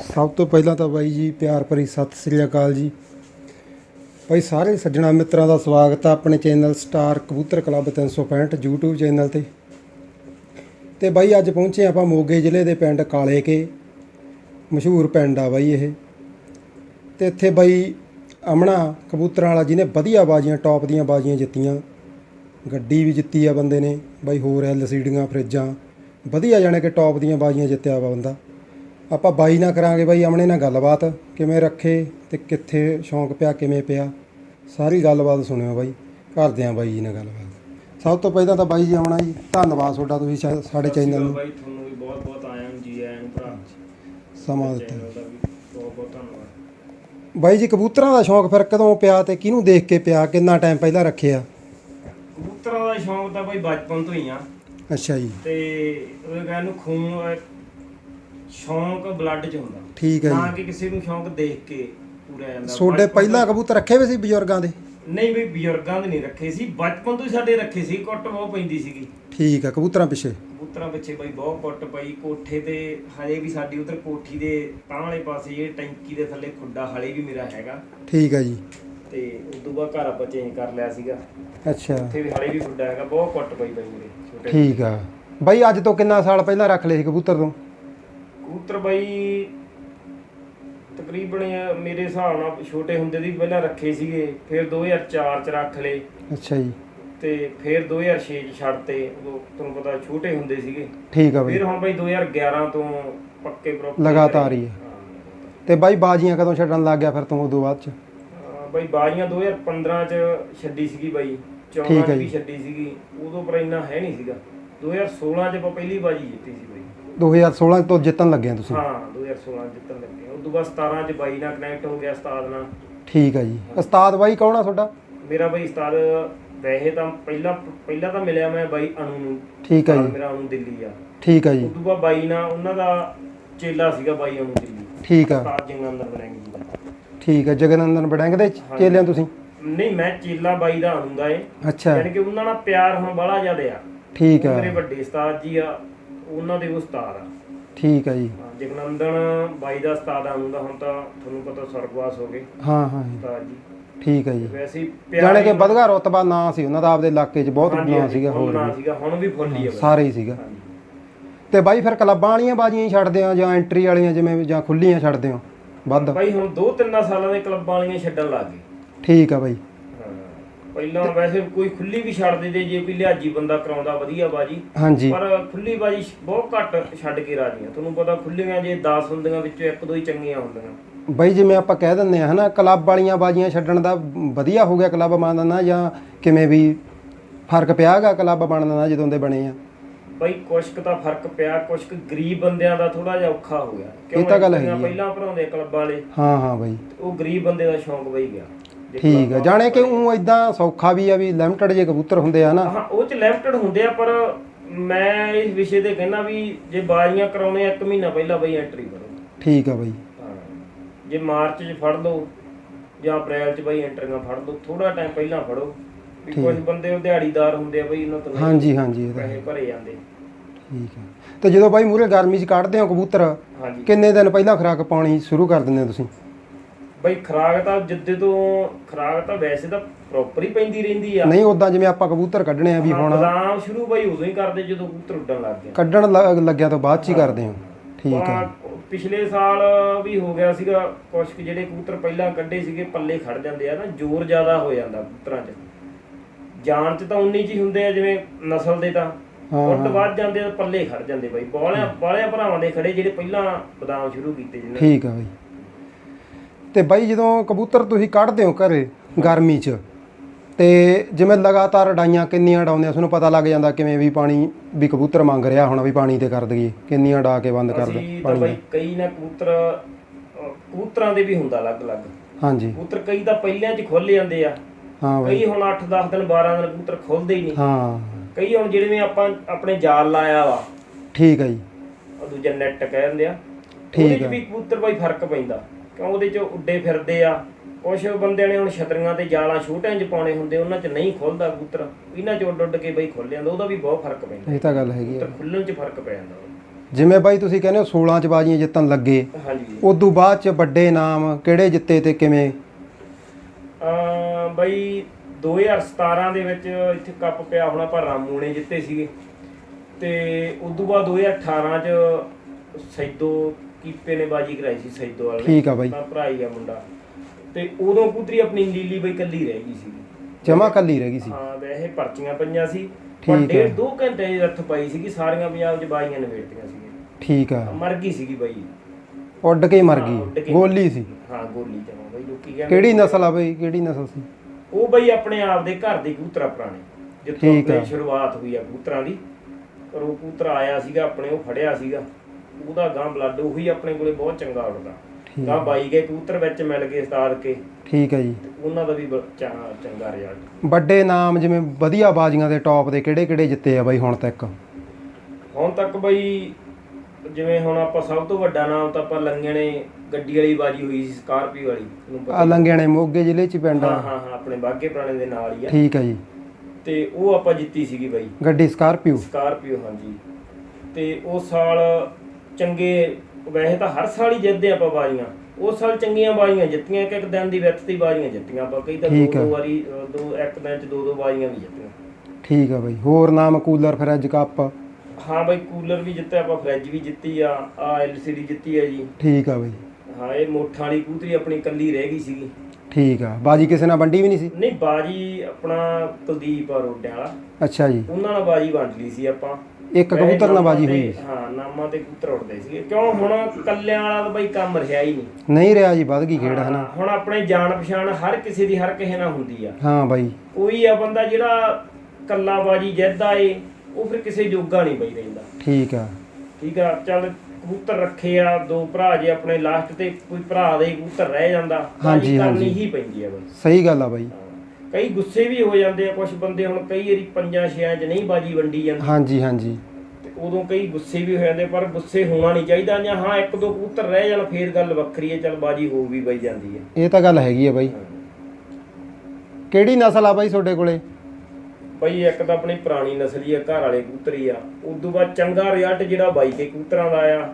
ਸਭ ਤੋਂ ਪਹਿਲਾਂ ਤਾਂ ਬਾਈ ਜੀ, ਪਿਆਰ ਭਰੀ ਸਤਿ ਸ੍ਰੀ ਅਕਾਲ ਜੀ। ਬਾਈ ਸਾਰੇ ਸੱਜਣਾ ਮਿੱਤਰਾਂ ਦਾ ਸਵਾਗਤ ਆ ਆਪਣੇ channel star Kabootar club 365 YouTube channel ਤੇ। ਤੇ ਬਾਈ ਅੱਜ ਪਹੁੰਚੇ ਆਪਾਂ ਮੋਗੇ ਜ਼ਿਲ੍ਹੇ ਦੇ ਪਿੰਡ ਕਾਲੇ ਕੇ, ਮਸ਼ਹੂਰ ਪਿੰਡ ਆ ਬਾਈ ਇਹ। ਤੇ ਇੱਥੇ ਬਾਈ ਅਮਣਾ ਕਬੂਤਰਾਂ ਵਾਲਾ ਜਿਹਨੇ ਵਧੀਆ ਬਾਜ਼ੀਆਂ ਟੌਪ ਦੀਆਂ ਬਾਜ਼ੀਆਂ ਜਿੱਤੀਆਂ। ਗੱਡੀ ਵੀ ਜਿੱਤੀ ਆ ਬੰਦੇ ਨੇ, ਬਾਈ ਹੋਰ ਐਲਸੀਡੀਆਂ ਫਰਿੱਜਾਂ, ਵਧੀਆ ਜਾਣੇ ਕਿ ਟੌਪ ਦੀਆਂ ਬਾਜ਼ੀਆਂ ਜਿੱਤਿਆ ਵਾ ਬੰਦਾ। ਆਪਾਂ ਬਾਈ ਨਾਲ ਕਰਾਂਗੇ ਬਾਈ ਅਮਣੇ ਨਾਲ ਗੱਲਬਾਤ ਕਿਵੇਂ ਰੱਖੇ ਤੇ ਕਿੱਥੇ ਸ਼ੌਂਕ ਪਿਆ ਕਿਵੇਂ ਪਿਆ। ਸਾਰੀ ਗੱਲਬਾਤ ਸੁਣਿਓ ਬਾਈ ਕਰਦੇ ਆਂ ਬਾਈ ਜੀ ਨਾਲ ਗੱਲਬਾਤ। ਸਭ ਤੋਂ ਪਹਿਲਾਂ ਤਾਂ ਬਾਈ ਜੀ ਆਉਣਾ ਜੀ ਧੰਨਵਾਦ ਤੁਹਾਡਾ ਤੁਸੀਂ ਸ਼ਾ- ਸਾਡੇ ਚੈਨਲ ਨੂੰ। ਬਾਈ ਤੁਹਾਨੂੰ ਵੀ ਬਹੁਤ ਬਹੁਤ ਆਇਆਂ ਨੂੰ ਜੀ ਆਇਆਂ ਨੂੰ ਭਰਾ ਸਮਾਂ ਦਿੱਤਾ। ਚੈਨਲ ਦਾ ਵੀ ਬਹੁਤ ਬਹੁਤ ਧੰਨਵਾਦ। ਬਾਈ ਜੀ ਕਬੂਤਰਾਂ ਦਾ ਸ਼ੌਂਕ ਫਿਰ ਕਦੋਂ ਪਿਆ ਤੇ ਕਿਹਨੂੰ ਦੇਖ ਕੇ ਪਿਆ ਕਿੰਨਾ ਟਾਈਮ ਪਹਿਲਾਂ ਰੱਖਿਆ? ਕਬੂਤਰਾਂ ਦਾ ਸ਼ੌਂਕ ਤਾਂ ਬਾਈ ਬਚਪਨ ਤੋਂ ਹੀ ਆ। ਅੱਛਾ ਜੀ। ਤੇ ਉਹ ਕਹਿੰਦੇ ਨੂੰ ਖੂਨ ਸ਼ੌਂਕ ਬਲੱਡ 'ਚ ਹੁੰਦਾ। ਠੀਕ ਹੈ ਨਾ ਜੀ। ਕਿ ਕਿਸੇ ਨੂੰ ਸ਼ੌਂਕ ਦੇਖ ਕੇ ਪੂਰਾ ਜਾਂਦਾ। ਤੁਹਾਡੇ ਬਚਪਨ ਪਹਿਲਾਂ ਤੋਂ- ਕਬੂਤਰ ਰੱਖੇ ਹੋਏ ਸੀ ਬਜ਼ੁਰਗਾਂ ਦੇ? ਨਹੀਂ ਵੀ ਬਜ਼ੁਰਗਾਂ ਦੇ ਨਹੀਂ ਰੱਖੇ ਸੀ। ਬਚਪਨ ਤੋਂ ਹੀ ਸਾਡੇ ਰੱਖੇ ਸੀ। ਕੁੱਟ ਬਹੁਤ ਪੈਂਦੀ ਸੀਗੀ। ਠੀਕ ਆ ਕਬੂਤਰਾਂ ਪਿੱਛੇ। ਕਬੂਤਰਾਂ ਪਿੱਛੇ ਬਾਈ ਬਹੁਤ ਕੁੱਟ ਪਈ। ਕੋਠੇ ਤੇ ਹਜੇ ਵੀ ਸਾਡੀ ਉਧਰ ਕੋਠੀ ਦੇ ਤਾਂ ਵਾਲੇ ਪਾਸੇ ਇਹ ਟੈਂਕੀ ਦੇ ਥੱਲੇ ਖੁੱਡਾ ਹਲੇ ਵੀ ਮੇਰਾ ਹੈਗਾ। ਠੀਕ ਆ ਜੀ। ਤੇ ਉਦੋਂ ਬਾਅਦ ਘਰ ਆਪਾਂ ਚੇਂਜ ਕਰ ਲਿਆ ਸੀਗਾ। ਅੱਛਾ। ਉੱਥੇ ਵੀ ਹਲੇ ਵੀ ਖੁੱਡਾ ਹੈਗਾ। ਬਹੁਤ ਕੁੱਟ ਪਈ ਬਾਈ ਮੇਰੇ। ਛੋਟੇ ਠੀਕ ਆ। ਬਾਈ ਅੱਜ ਤੋਂ ਕਿੰਨਾ ਸਾਲ ਪਹਿਲਾਂ ਰੱਖ ਲਏ ਸੀ ਕਬੂਤਰ ਤੋਂ ਕਬੂਤਰ ਬਾਈ ਤਕਰੀਬਨ ਮੇਰੇ ਹਿਸਾਬ ਨਾਲ ਛੋਟੇ ਹੁੰਦੇ ਦੀ ਪਹਿਲਾਂ ਰੱਖੇ ਸੀਗੇ ਫਿਰ 2004 ਚ ਰੱਖ ਲਏ। ਅੱਛਾ ਜੀ। ਤੇ ਫਿਰ 2006 ਚ ਛੱਡਤੇ ਉਦੋਂ ਤੁਹਾਨੂੰ ਪਤਾ ਛੋਟੇ ਹੁੰਦੇ ਸੀਗੇ। ਠੀਕ ਆ ਬਾਈ। ਫਿਰ ਹੁਣ ਬਾਈ 2011 ਤੋਂ ਪੱਕੇ ਪ੍ਰੋਪਰ ਲਗਾਤਾਰ ਹੀ ਹੈ। ਤੇ ਬਾਈ ਬਾਜ਼ੀਆਂ ਕਦੋਂ ਛੱਡਣ ਲੱਗ ਗਿਆ ਫਿਰ ਤੂੰ ਉਦੋਂ ਬਾਅਦ ਚ? ਬਾਈ ਬਾਜ਼ੀਆਂ 2015 ਚ ਛੱਡੀ ਸੀਗੀ ਬਾਈ। 14 ਠੀਕ ਹੈ ਚ ਜੀ। ਵੀ ਛੱਡੀ ਸੀਗੀ। ਉਦੋਂ ਪਰ ਇੰਨਾ ਹੈ ਨਹੀਂ ਸੀਗਾ। 2016 ਚ ਆਪਾਂ ਪਹਿਲੀ ਬਾਜੀ ਜਿੱਤੀ ਸੀ ਬਾਈ। 2016 ਤੋਂ ਜਿੱਤਣ ਲੱਗੇ ਆ ਤੁਸੀਂ। ਹਾਂ 2016 ਜਿੱਤਣ ਲੱਗੇ ਉਸ ਤੋਂ ਬਾਅਦ 17 ਚ ਬਾਈ ਨਾਲ ਕਨੈਕਟ ਹੋ ਗਿਆ ਉਸਤਾਦ ਨਾਲ। ਠੀਕ ਆ ਜੀ। ਉਸਤਾਦ ਬਾਈ ਕੌਣ ਆ ਤੁਹਾਡਾ? ਮੇਰਾ ਬਾਈ ਉਸਤਾਦ ਵੈਸੇ ਤਾਂ ਪਹਿਲਾਂ ਪਹਿਲਾਂ ਤਾਂ ਮਿਲਿਆ ਮੈਂ ਬਾਈ ਅਨੂ ਨੂੰ। ਠੀਕ ਆ ਜੀ। ਮੇਰਾ ਅਨੂ ਦਿੱਲੀ ਆ। ਠੀਕ ਆ ਜੀ। ਉਸ ਤੋਂ ਬਾਅਦ ਬਾਈ ਨਾਲ ਉਹਨਾਂ ਦਾ ਚੇਲਾ ਸੀਗਾ ਬਾਈ ਅਨੂ ਦਿੱਲੀ। ਠੀਕ ਆ। ਉਸਤਾਦ ਜੰਗੰਦਰ ਬਣਾਈ ਜੀ ਦਾ। ਠੀਕ ਆ ਜਗਨੰਦਨ ਬੜੈਂਗ ਦੇ ਚੇਲਿਆਂ ਤੁਸੀਂ? ਨਹੀਂ ਮੈਂ ਚੇਲਾ ਬਾਈ ਦਾ ਅਨੂ ਦਾ ਏ। ਅੱਛਾ। ਯਾਨੀ ਕਿ ਉਹਨਾਂ ਨਾਲ ਪਿਆਰ ਹੁਣ ਬੜਾ ਜ਼ਿਆਦਾ ਆ। ਠੀਕ ਆ। ਮੇਰੇ ਵੱਡੇ ਉਸਤਾਦ ਜੀ ਆ। ਉਹਨਾਂ ਦੇ ਉਸਤਾਦ ਆ। ਠੀਕ ਆ ਜੀ। ਹਾਂ, ਜਗਨੰਦਨ ਬਾਈ ਦਾ ਉਸਤਾਦ ਅਨੂ ਦਾ ਹੁਣ ਤਾਂ ਤੁਹਾਨੂੰ ਪਤਾ ਸਰਗਵਾਸ ਹੋ ਗਏ। ਹਾਂ ਹਾਂ ਜੀ, ਉਸਤਾਦ ਜੀ। ਠੀਕ ਆ ਜੀ। ਵੈਸੇ ਹੀ ਜਾਣੇ ਕਿ ਹੀ- ਬਦਗਾ ਰਤਬਾ ਨਾਂ ਸੀ ਉਹਨਾਂ ਦਾ ਆਪਦੇ ਇਲਾਕੇ 'ਚ ਬਹੁਤ ਹਾਂਜੀ, ਨਾਂ ਹਾਂਜੀ, ਸੀਗਾ ਹੋਰ ਨਾਂ ਵੀ। ਸੀਗਾ ਹੁਣ ਵੀ ਫੁੱਲ ਹੀ ਆ ਬਾਈ। ਸਾਰੇ ਹੀ ਸੀਗਾ। ਹਾਂਜੀ। ਤੇ ਬਾਈ ਫਿਰ ਕਲੱਬਾਂ ਵਾਲੀਆਂ ਬਾਜ਼ੀਆਂ ਹੀ ਛੱਡਦੇ ਆ ਜਾਂ ਐਂਟਰੀ ਵਾਲੀਆਂ ਜਿਵੇਂ ਜਾਂ ਖੁੱਲੀਆਂ ਛੱਡਦੇ ਹੋ? ਵੱਧ। ਬਾਈ ਹੁਣ 2-3 ਸਾਲਾਂ ਦੇ ਕਲੱਬਾਂ ਵਾਲੀਆਂ ਛੱਡਣ ਲੱਗ ਗਏ। ਠੀਕ ਆ ਬਾਈ। ਹਾਂ। ਪਹਿਲਾਂ ਵੈਸੇ ਕੋਈ ਖੁੱਲੀ ਵੀ ਛੱਡ ਦਿੰਦੇ ਜੇ ਕੋਈ ਲਿਹਾਜੀ ਬੰਦਾ ਕਰਾਉਂਦਾ ਵਧੀਆ ਬਾਜੀ। ਹਾਂਜੀ। ਪਰ ਖੁੱਲੀ ਬਾਜੀ ਬਹੁਤ ਘੱਟ ਛੱਡ ਕੇ ਰਾਜੀ ਆ। ਤੁਹਾਨੂੰ ਪਤਾ ਖੁੱਲੀਆਂ ਜੇ 10 ਹੁੰਦੀਆਂ ਵਿੱਚੋਂ ਇੱਕ ਦੋ ਹੀ ਚੰਗੀਆਂ ਹੁੰਦੀਆਂ। ਬਾਈ ਜਿਵੇਂ ਆਪਾਂ ਕਹਿ ਦਿੰਦੇ ਆ ਹਨਾ ਕਲੱਬ ਵਾਲੀਆਂ ਬਾਜ਼ੀਆਂ ਛੱਡਣ ਦਾ ਵਧੀਆ ਹੋ ਗਿਆ ਕਲੱਬ ਬਣਨ ਜਾਂ ਕਿਵੇਂ ਵੀ ਫ਼ਰਕ ਪਿਆਗਾ ਕਲੱਬ ਬਣਨ ਦਾ ਜਦੋਂ ਦੇ ਬਣੇ ਆ? ਬਾਈ ਕੁਛ ਕੁ ਤਾਂ ਫ਼ਰਕ ਪਿਆ ਕੁਛ ਕੁ ਗਰੀਬ ਬੰਦਿਆਂ ਦਾ ਥੋੜਾ ਜਿਹਾ ਔਖਾ ਹੋ ਗਿਆ। ਇਹ ਤਾਂ ਗੱਲ ਇੱਕ ਹੈਗੀ ਆ। ਪਹਿਲਾਂ ਭਰਾਉਂਦੇ ਕਲੱਬਾਂ ਵਾਲੇ? ਹਾਂ ਹਾਂ ਬਾਈ। ਉਹ ਗਰੀਬ ਬੰਦੇ ਦਾ ਸ਼ੌਂਕ ਬਈ ਗਿਆ। ਠੀਕ ਕਲੱਬਾਂ- ਜਾਣੇ ਕਿ ਉਹ ਇਦਾਂ ਸੌਖਾ ਵੀ ਆ ਵੀ ਲਿਮਟਡ ਜੇ ਕਬੂਤਰ ਹੁੰਦੇ ਆ ਨਾ। ਹਾਂ ਉਹ ਚ ਲਿਮਟਡ ਹੁੰਦੇ ਆ ਪਰ ਮੈਂ ਇਸ ਵਿਸ਼ੇ ਤੇ ਕਹਿੰਦਾ ਵੀ ਜੇ ਬਾਜ਼ੀਆਂ ਕਰਾਉਣੇ ਆ, ਇੱਕ ਮਹੀਨਾ ਪਹਿਲਾਂ ਬਈ ਐਂਟਰੀ ਕਰੋ। ਠੀਕ ਆ ਬਾਈ। ਹਾਂ। ਜੇ ਮਾਰਚ 'ਚ ਫੜ ਲਓ ਜਾਂ ਅਪ੍ਰੈਲ 'ਚ ਬਈ ਐਂਟਰੀਆਂ ਫੜ ਲਓ ਥੋੜਾ ਟਾਈਮ ਪਹਿਲਾਂ ਫੜੋ। ਵੀ ਕੁਝ ਬੰਦੇ ਉਹ ਦਿਹਾੜੀਦਾਰ ਹੁੰਦੇ ਆ ਬਈ ਉਹਨਾਂ ਤੋਂ ਹਾਂਜੀ ਹਾਂਜੀ ਪੈਸੇ ਭਰੇ ਜਾਂਦੇ। ਠੀਕ ਆ। ਤੇ ਜਦੋਂ ਬਾਈ ਮੂਰੇ ਗਰਮੀ 'ਚ ਕੱਢਦੇ ਹੋ ਕਬੂਤਰ ਕਿੰਨੇ ਦਿਨ ਪਹਿਲਾਂ ਖੁਰਾਕ ਪਾਉਣੀ ਸ਼ੁਰੂ ਕਰ ਦਿੰਦੇ ਹੋ ਤੁਸੀਂ? ਬਈ ਖਰਾਕ ਤਾਂ ਜਿੱਦੇ ਤੋਂ ਖਰਾਕ ਤਾਂ ਵੈਸੇ ਤਾਂ ਪ੍ਰੋਪਰ ਹੀ ਪੈਂਦੀ ਰਹਿੰਦੀ ਆ। ਨਹੀਂ ਉਦਾਂ ਜਿਵੇਂ ਆਪਾਂ ਕਬੂਤਰ ਕੱਢਣੇ ਆ ਵੀ ਹਾਂ, ਹੁਣ ਬਦਾਮ ਸ਼ੁਰੂ ਬਈ ਉਦੋਂ ਹੀ ਕਰਦੇ ਜਦੋਂ ਕਬੂਤਰ ਉੱਡਣ ਲੱਗ ਗਿਆ। ਕੱਢਣ ਲ- ਲੱਗਿਆ ਤੋਂ ਬਾਅਦ ਚ ਹੀ ਕਰਦੇ ਹੋ। ਠੀਕ ਤਾਂ ਪਿਛਲੇ ਸਾਲ ਵੀ ਹੋ ਗਿਆ ਸੀਗਾ ਕੁਝ ਕੁ ਜਿਹੜੇ ਕਬੂਤਰ ਪਹਿਲਾਂ ਕੱਢੇ ਸੀਗੇ ਪੱਲੇ ਖੜ ਜਾਂਦੇ ਆ ਨਾ ਜ਼ੋਰ ਜ਼ਿਆਦਾ ਹੋ ਜਾਂਦਾ ਕਬੂਤਰਾਂ 'ਚ। ਜਾਨ 'ਚ ਤਾਂ ਉਨੀ 'ਚ ਹੀ ਹੁੰਦੇ ਆ ਜਿਵੇਂ ਨਸਲ ਦੇ ਤਾਂ। ਹਾਂ, ਉੱਡ ਵੱਧ ਜਾਂਦੇ ਆ ਪੱਲੇ ਖੜ ਜਾਂਦੇ ਬਾਈ। ਬਾਲਿਆਂ ਬਾਲਿਆਂ ਭਰਾਵਾਂ ਦੇ ਖੜੇ ਜਿਹੜੇ ਪਹਿਲਾਂ ਬਦਾਮ ਸ਼ੁਰੂ ਕੀਤੇ ਜਿਹਨਾਂ ਠੀਕ ਆ ਬਾਈ। ਤੇ ਬਾਈ ਜਦੋਂ ਕਬੂਤਰ ਤੁਸੀਂ ਕੱਢਦੇ ਹੋ ਘਰੇ ਗਰਮੀ 'ਚ ਤੇ ਜਿਵੇਂ ਲਗਾਤਾਰ ਅਡਾਈਆਂ ਕਿੰਨੀਆਂ ਅਡਾਉਂਦੇ ਆ ਤੁਹਾਨੂੰ ਪਤਾ ਲੱਗ ਜਾਂਦਾ ਕਿਵੇਂ ਵੀ ਪਾਣੀ ਵੀ ਕਬੂਤਰ ਮੰਗ ਰਿਹਾ ਹੁਣ ਵੀ ਪਾਣੀ ਤੇ ਕਰ ਦਈਏ ਕਿੰਨੀਆਂ ਅਡਾ ਕੇ ਬੰਦ ਕਰ ਦੇ ਅਸੀਂ ਤਾਂ ਪਾਣੀ ਬਾਈ ਕਈ ਨਾ ਕਬੂਤਰ ਅਹ, ਕਬੂਤਰਾਂ ਦੇ ਵੀ ਹੁੰਦਾ ਅਲੱਗ-ਅਲੱਗ। ਹਾਂਜੀ। ਕਬੂਤਰ ਕਈ ਤਾਂ ਪਹਿਲਿਆਂ 'ਚ ਖੁੱਲ ਜਾਂਦੇ ਆ। ਹਾਂ ਬਾਈ। ਕਈ ਹੁਣ 8-10 ਦਿਨ 12 ਦਿਨ ਕਬੂਤਰ ਖੁੱਲਦੇ ਹੀ ਨਹੀਂ। ਹਾਂ। ਕਈ ਹੁਣ ਜਿਵੇਂ ਆਪਾਂ ਆਪਣੇ ਜਾਲ ਲਾਇਆ ਵਾ ਠੀਕ ਆ ਜੀ। ਉਹ ਦੂਜਾ ਨੈਟ ਕਹਿ ਦਿੰਦੇ ਆ। ਠੀਕ ਉਹਦੇ 'ਚ। ਵੀ ਕਬੂਤਰ ਬਾਈ ਫ਼ਰਕ ਪੈਂਦਾ। ਕਿਉਂ ਉਹਦੇ 'ਚ ਉੱਡੇ ਫਿਰਦੇ ਆ? ਕੁਛ ਬੰਦਿਆਂ ਨੇ ਹੁਣ ਛਤਰੀਆਂ ਤੇ ਜਾਲਾਂ ਛੋਟਿਆਂ 'ਚ ਪਾਉਣੇ ਹੁੰਦੇ ਉਹਨਾਂ 'ਚ ਨਹੀਂ ਖੁੱਲਦਾ ਕਬੂਤਰ। ਇਹਨਾਂ 'ਚ ਉੱਡ ਉੱਡ ਕੇ ਬਾਈ ਖੁੱਲ ਜਾਂਦਾ ਉਹਦਾ ਵੀ ਬਹੁਤ ਫ਼ਰਕ ਪੈਂਦਾ। ਇਹ ਤਾਂ ਗੱਲ ਹੈਗੀ ਆ। ਕਬੂਤਰ ਖੁੱਲਣ 'ਚ ਫ਼ਰਕ ਪੈ ਜਾਂਦਾ। ਜਿਵੇਂ ਬਾਈ ਤੁਸੀਂ ਕਹਿੰਦੇ ਹੋ 16 ਚ ਬਾਜੀਆਂ ਜਿੱਤਣ ਲੱਗੇ ਹਾਂਜੀ। ਉਦੋਂ ਬਾਅਦ ਚ ਵੱਡੇ ਨਾਮ ਕਿਹੜੇ ਜਿੱਤੇ ਤੇ ਕਿਵੇਂ? ਅਮ ਬਈ 2017 ਦੇ ਵਿੱਚ ਇੱਥੇ ਕੱਪ ਪਿਆ ਹੋਣਾ ਪਰ ਰਾਮੂ ਨੇ ਜਿੱਤੇ ਸੀਗੇ। ਤੇ ਉਦੋਂ ਬਾਅਦ 2018 ਚ ਸੈਦੋ ਕੀਪੇ ਨੇ ਬਾਜੀ ਕਰਾਈ ਸੀ ਸੈਦੋ ਵਾਲੇ ਠੀਕ ਆ ਬਾਈ। ਭਰਾ ਹੀ ਆ ਮੁੰਡਾ। ਤੇ ਉਦੋਂ ਕੂਤਰੀ ਆਪਣੀ ਲੀਲੀ ਬਈ ਕੱਲੀ ਰਹਿ ਗਈ ਸੀ। ਜਮਾ ਕੱਲੀ ਰਹਿ ਗਈ ਸੀ। ਹਾਂ ਵੈਸੇ ਪਰਚੀਆਂ ਪਈਆਂ ਸੀ। ਠੀਕ ਪਰ ਹੈ। ਡੇਢ ਦੋ ਘੰਟੇ ਦੀ ਰੱਥ ਪਈ ਸੀਗੀ ਸਾਰੀਆਂ ਪੰਜਾਬ 'ਚ ਬਾਈਆਂ ਨੇ ਵੇਚਤੀਆਂ ਸੀਗੀਆਂ। ਠੀਕ ਆ। ਮਰ ਗਈ ਸੀਗੀ ਬਾਈ। ਉੱਡ ਕੇ ਹੀ ਮਰ ਹਾਂ, ਉੱਡ ਗਈ ਕੇ। ਗੋਲੀ ਸੀ। ਹਾਂ ਗੋਲੀ ਚੋਂ ਬਾਈ ਲੋਕੀ ਕਹਿੰਦੇ ਕਿਹੜੀ ਨਸਲ ਆ ਬਾਈ ਕਿਹੜੀ ਨਸਲ ਸੀ? ਉਹ ਬਈ ਆਪਣੇ ਆਪ ਦੇ ਘਰ ਦੇ ਕਬੂਤਰ ਪੁਰਾਣੇ। ਜਿੱਥੋਂ ਠੀਕ ਆ। ਆਪਣੀ ਸ਼ੁਰੂਆਤ ਹੋਈ ਆ ਕਬੂਤਰਾਂ ਦੀ। ਪਰ ਉਹ ਕਬੂਤਰ ਆਇਆ ਸੀਗਾ ਆਪਣੇ ਉਹ ਫੜਿਆ ਸੀਗਾ। ਉਹਦਾ ਗਾਂ ਬਲੱਡ ਉਹੀ ਆਪਣੇ ਕੋਲੇ ਬਹੁਤ ਚੰਗਾ ਉੱਡਦਾ। ਗਾਂ ਬਾਈ ਗਏ ਕਬੂਤਰ ਵਿੱਚ ਮਿਲ ਗਏ ਉਸਤਾਦ ਕੇ। ਠੀਕ ਹੈ ਜੀ। ਉਹਨਾਂ ਦਾ ਵੀ ਬ- ਚਾ- ਚੰਗਾ ਰਿਜ਼ਲਟ ਵੱਡੇ ਨਾਮ ਜਿਵੇਂ ਵਧੀਆ ਬਾਜੀਆਂ ਦੇ ਟੌਪ ਦੇ ਕਿਹੜੇ ਕਿਹੜੇ ਜਿੱਤੇ ਆ ਬਾਈ ਹੁਣ ਤੱਕ? ਹੁਣ ਤੱਕ ਬਈ ਜਿਵੇਂ ਹੁਣ ਆਪਾਂ ਸਭ ਤੋਂ ਵੱਡਾ ਨਾਮ ਤਾਂ ਆਪਾਂ ਲੰਗੇ ਨੇ ਗੱਡੀ ਵਾਲੀ ਬਾਜੀ ਹੋਈ ਸੀ ਸਕਾਰਪੀਓ ਵਾਲੀ ਤੁਹਾਨੂੰ ਪਤਾ ਆ ਲੰਗਿਆਣੇ ਮੋਗੇ ਜ਼ਿਲ੍ਹੇ ਚ ਪਿੰਡ ਹਾਂ ਆ ਹਾਂ ਹਾਂ ਆਪਣੇ ਬਾਗੇ ਪੁਰਾਣੇ ਦੇ ਨਾਲ ਹੀ ਆ। ਠੀਕ ਹੈ ਜੀ। ਤੇ ਉਹ ਆਪਾਂ ਜਿੱਤੀ ਸੀਗੀ ਬਾਈ। ਗੱਡੀ ਸਕਾਰਪੀਓ। ਸਕਾਰਪੀਓ ਹਾਂਜੀ। ਤੇ ਉਹ ਸਾਲ ਚੰਗੇ ਵੈਸੇ ਤਾਂ ਹਰ ਸਾਲ ਹੀ ਜਿੱਤਦੇ ਆਪਾਂ ਬਾਜ਼ੀਆਂ। ਉਸ ਸਾਲ ਚੰਗੀਆਂ ਬਾਜ਼ੀਆਂ ਜਿੱਤੀਆਂ ਇੱਕ ਇੱਕ ਦਿਨ ਦੀ ਵਿੱਚ ਦੀ ਬਾਜ਼ੀਆਂ ਜਿੱਤੀਆਂ ਆਪਾਂ। ਕਈ ਤਾਂ ਦੋ। ਦੋ ਵਾਰੀ ਦੋ ਇੱਕ ਦਿਨ ਚ ਦੋ ਦੋ ਬਾਜ਼ੀਆਂ ਵੀ ਜਿੱਤੀਆਂ। ਠੀਕ ਆ ਬਾਈ। ਹੋਰ ਨਾਮ ਕੂਲਰ ਫਰਿੱਜ ਕੱਪ? ਹਾਂ ਬਾਈ ਕੂਲਰ ਵੀ ਜਿੱਤਿਆ ਆਪਾਂ ਫਰਿੱਜ ਵੀ ਜਿੱਤੀ ਆ ਆ ਐਲਸੀਡੀ ਜਿੱਤੀ ਆ ਜੀ। ਠੀਕ ਆ ਬਾਈ। ਹਾਂ ਇਹ ਮੋਠਾਂ ਵਾਲੀ ਕੂਤਰੀ ਆਪਣੀ ਕੱਲੀ ਰਹਿ ਗਈ ਸੀਗੀ। ਠੀਕ ਆ। ਬਾਜੀ ਕਿਸੇ ਨਾਲ ਵੰਡੀ ਵੀ ਨਹੀਂ ਸੀ? ਨਹੀਂ ਬਾਜੀ ਆਪਣਾ ਕੁਲਦੀਪ ਆ ਰੋਡਿਆਂ ਵਾਲਾ। ਅੱਛਾ ਜੀ। ਉਹਨਾਂ ਨਾਲ ਬਾਜੀ ਵੰਡ ਲਈ ਸੀ ਆਪਾਂ। ਇੱਕ ਕਬੂਤਰ ਨਾਲ ਬਾਜੀ ਨਾਮਾਂ ਹੋਈ। ਹਾਂ ਨਾਮਾਂ ਤੇ ਕਬੂਤਰ ਉੱਡਦੇ ਸੀਗੇ। ਕਿਉਂ ਹੁਣ ਕੱਲਿਆਂ ਵਾਲਾ ਤਾਂ ਬਾਈ ਕੰਮ ਰਿਹਾ ਹੀ ਨਹੀਂ। ਨਹੀਂ ਰਿਹਾ ਜੀ ਵੱਧ ਗਈ ਖੇਡ ਹਨਾ। ਹੁਣ ਆਪਣੇ ਜਾਣ ਪਛਾਣ ਹਰ ਕਿਸੇ ਦੀ ਹਰ ਕਿਸੇ ਨਾਲ ਹੁੰਦੀ ਆ। ਹਾਂ ਬਾਈ। ਕੋਈ ਆ ਬੰਦਾ ਜਿਹੜਾ ਕੱਲਾ ਬਾਜੀ ਜਿੱਤਦਾ ਏ ਉਹ ਫਿਰ ਕਿਸੇ ਜੋਗਾ ਨਹੀਂ ਬਈ ਰਹਿੰਦਾ। ਠੀਕ ਆ। ਠੀਕ ਆ ਚੱਲ ਕਬੂਤਰ ਰੱਖੇ ਆ ਦੋ ਭਰਾ ਜੇ ਆਪਣੇ ਲਾਸਟ ਤੇ ਕੋਈ ਭਰਾ ਦੇ ਕਬੂਤਰ ਰਹਿ ਜਾਂਦਾ ਹਾਂਜੀ, ਹਾਂਜੀ। ਹੀ ਪੈਂਦੀ ਆ ਬਈ ਸਹੀ ਗੱਲ ਆ ਬਾਈ। ਕਈ ਗੁੱਸੇ ਵੀ ਹੋ ਜਾਂਦੇ ਆ ਕੁਝ ਬੰਦੇ ਹੁਣ ਕਈ ਵਾਰੀ ਪੰਜਾਂ ਛਿਆਂ 'ਚ ਨਹੀਂ ਬਾਜੀ ਵੰਡੀ ਜਾਂਦੀ। ਹਾਂਜੀ ਹਾਂਜੀ। ਤੇ ਉਦੋਂ ਕਈ ਗੁੱਸੇ ਵੀ ਹੋ ਜਾਂਦੇ ਪਰ ਗੁੱਸੇ ਹੋਣਾ ਨਹੀਂ ਚਾਹੀਦਾ ਜਾਂ ਹਾਂ ਇੱਕ ਦੋ ਕਬੂਤਰ ਰਹਿ ਜਾਣ ਫੇਰ ਗੱਲ ਵੱਖਰੀ ਹੈ ਚੱਲ ਬਾਜੀ ਹੋ ਵੀ ਬਈ ਜਾਂਦੀ ਹੈ। ਇਹ ਤਾਂ ਗੱਲ ਹੈਗੀ ਆ ਬਾਈ। ਕਿਹੜੀ ਨਸਲ ਆ ਬਾਈ ਤੁਹਾਡੇ ਕੋਲੇ? ਬਈ ਇੱਕ ਤਾਂ ਆਪਣੀ ਪੁਰਾਣੀ ਨਸਲੀ ਆ ਘਰ ਵਾਲੇ ਕਬੂਤਰੀ ਆ। ਉਦੋਂ ਬਾਅਦ ਚੰਗਾ ਰਿਜ਼ਲਟ ਜਿਹੜਾ ਬਾਈ ਕੇ ਕਬੂਤਰਾਂ ਦਾ ਆ।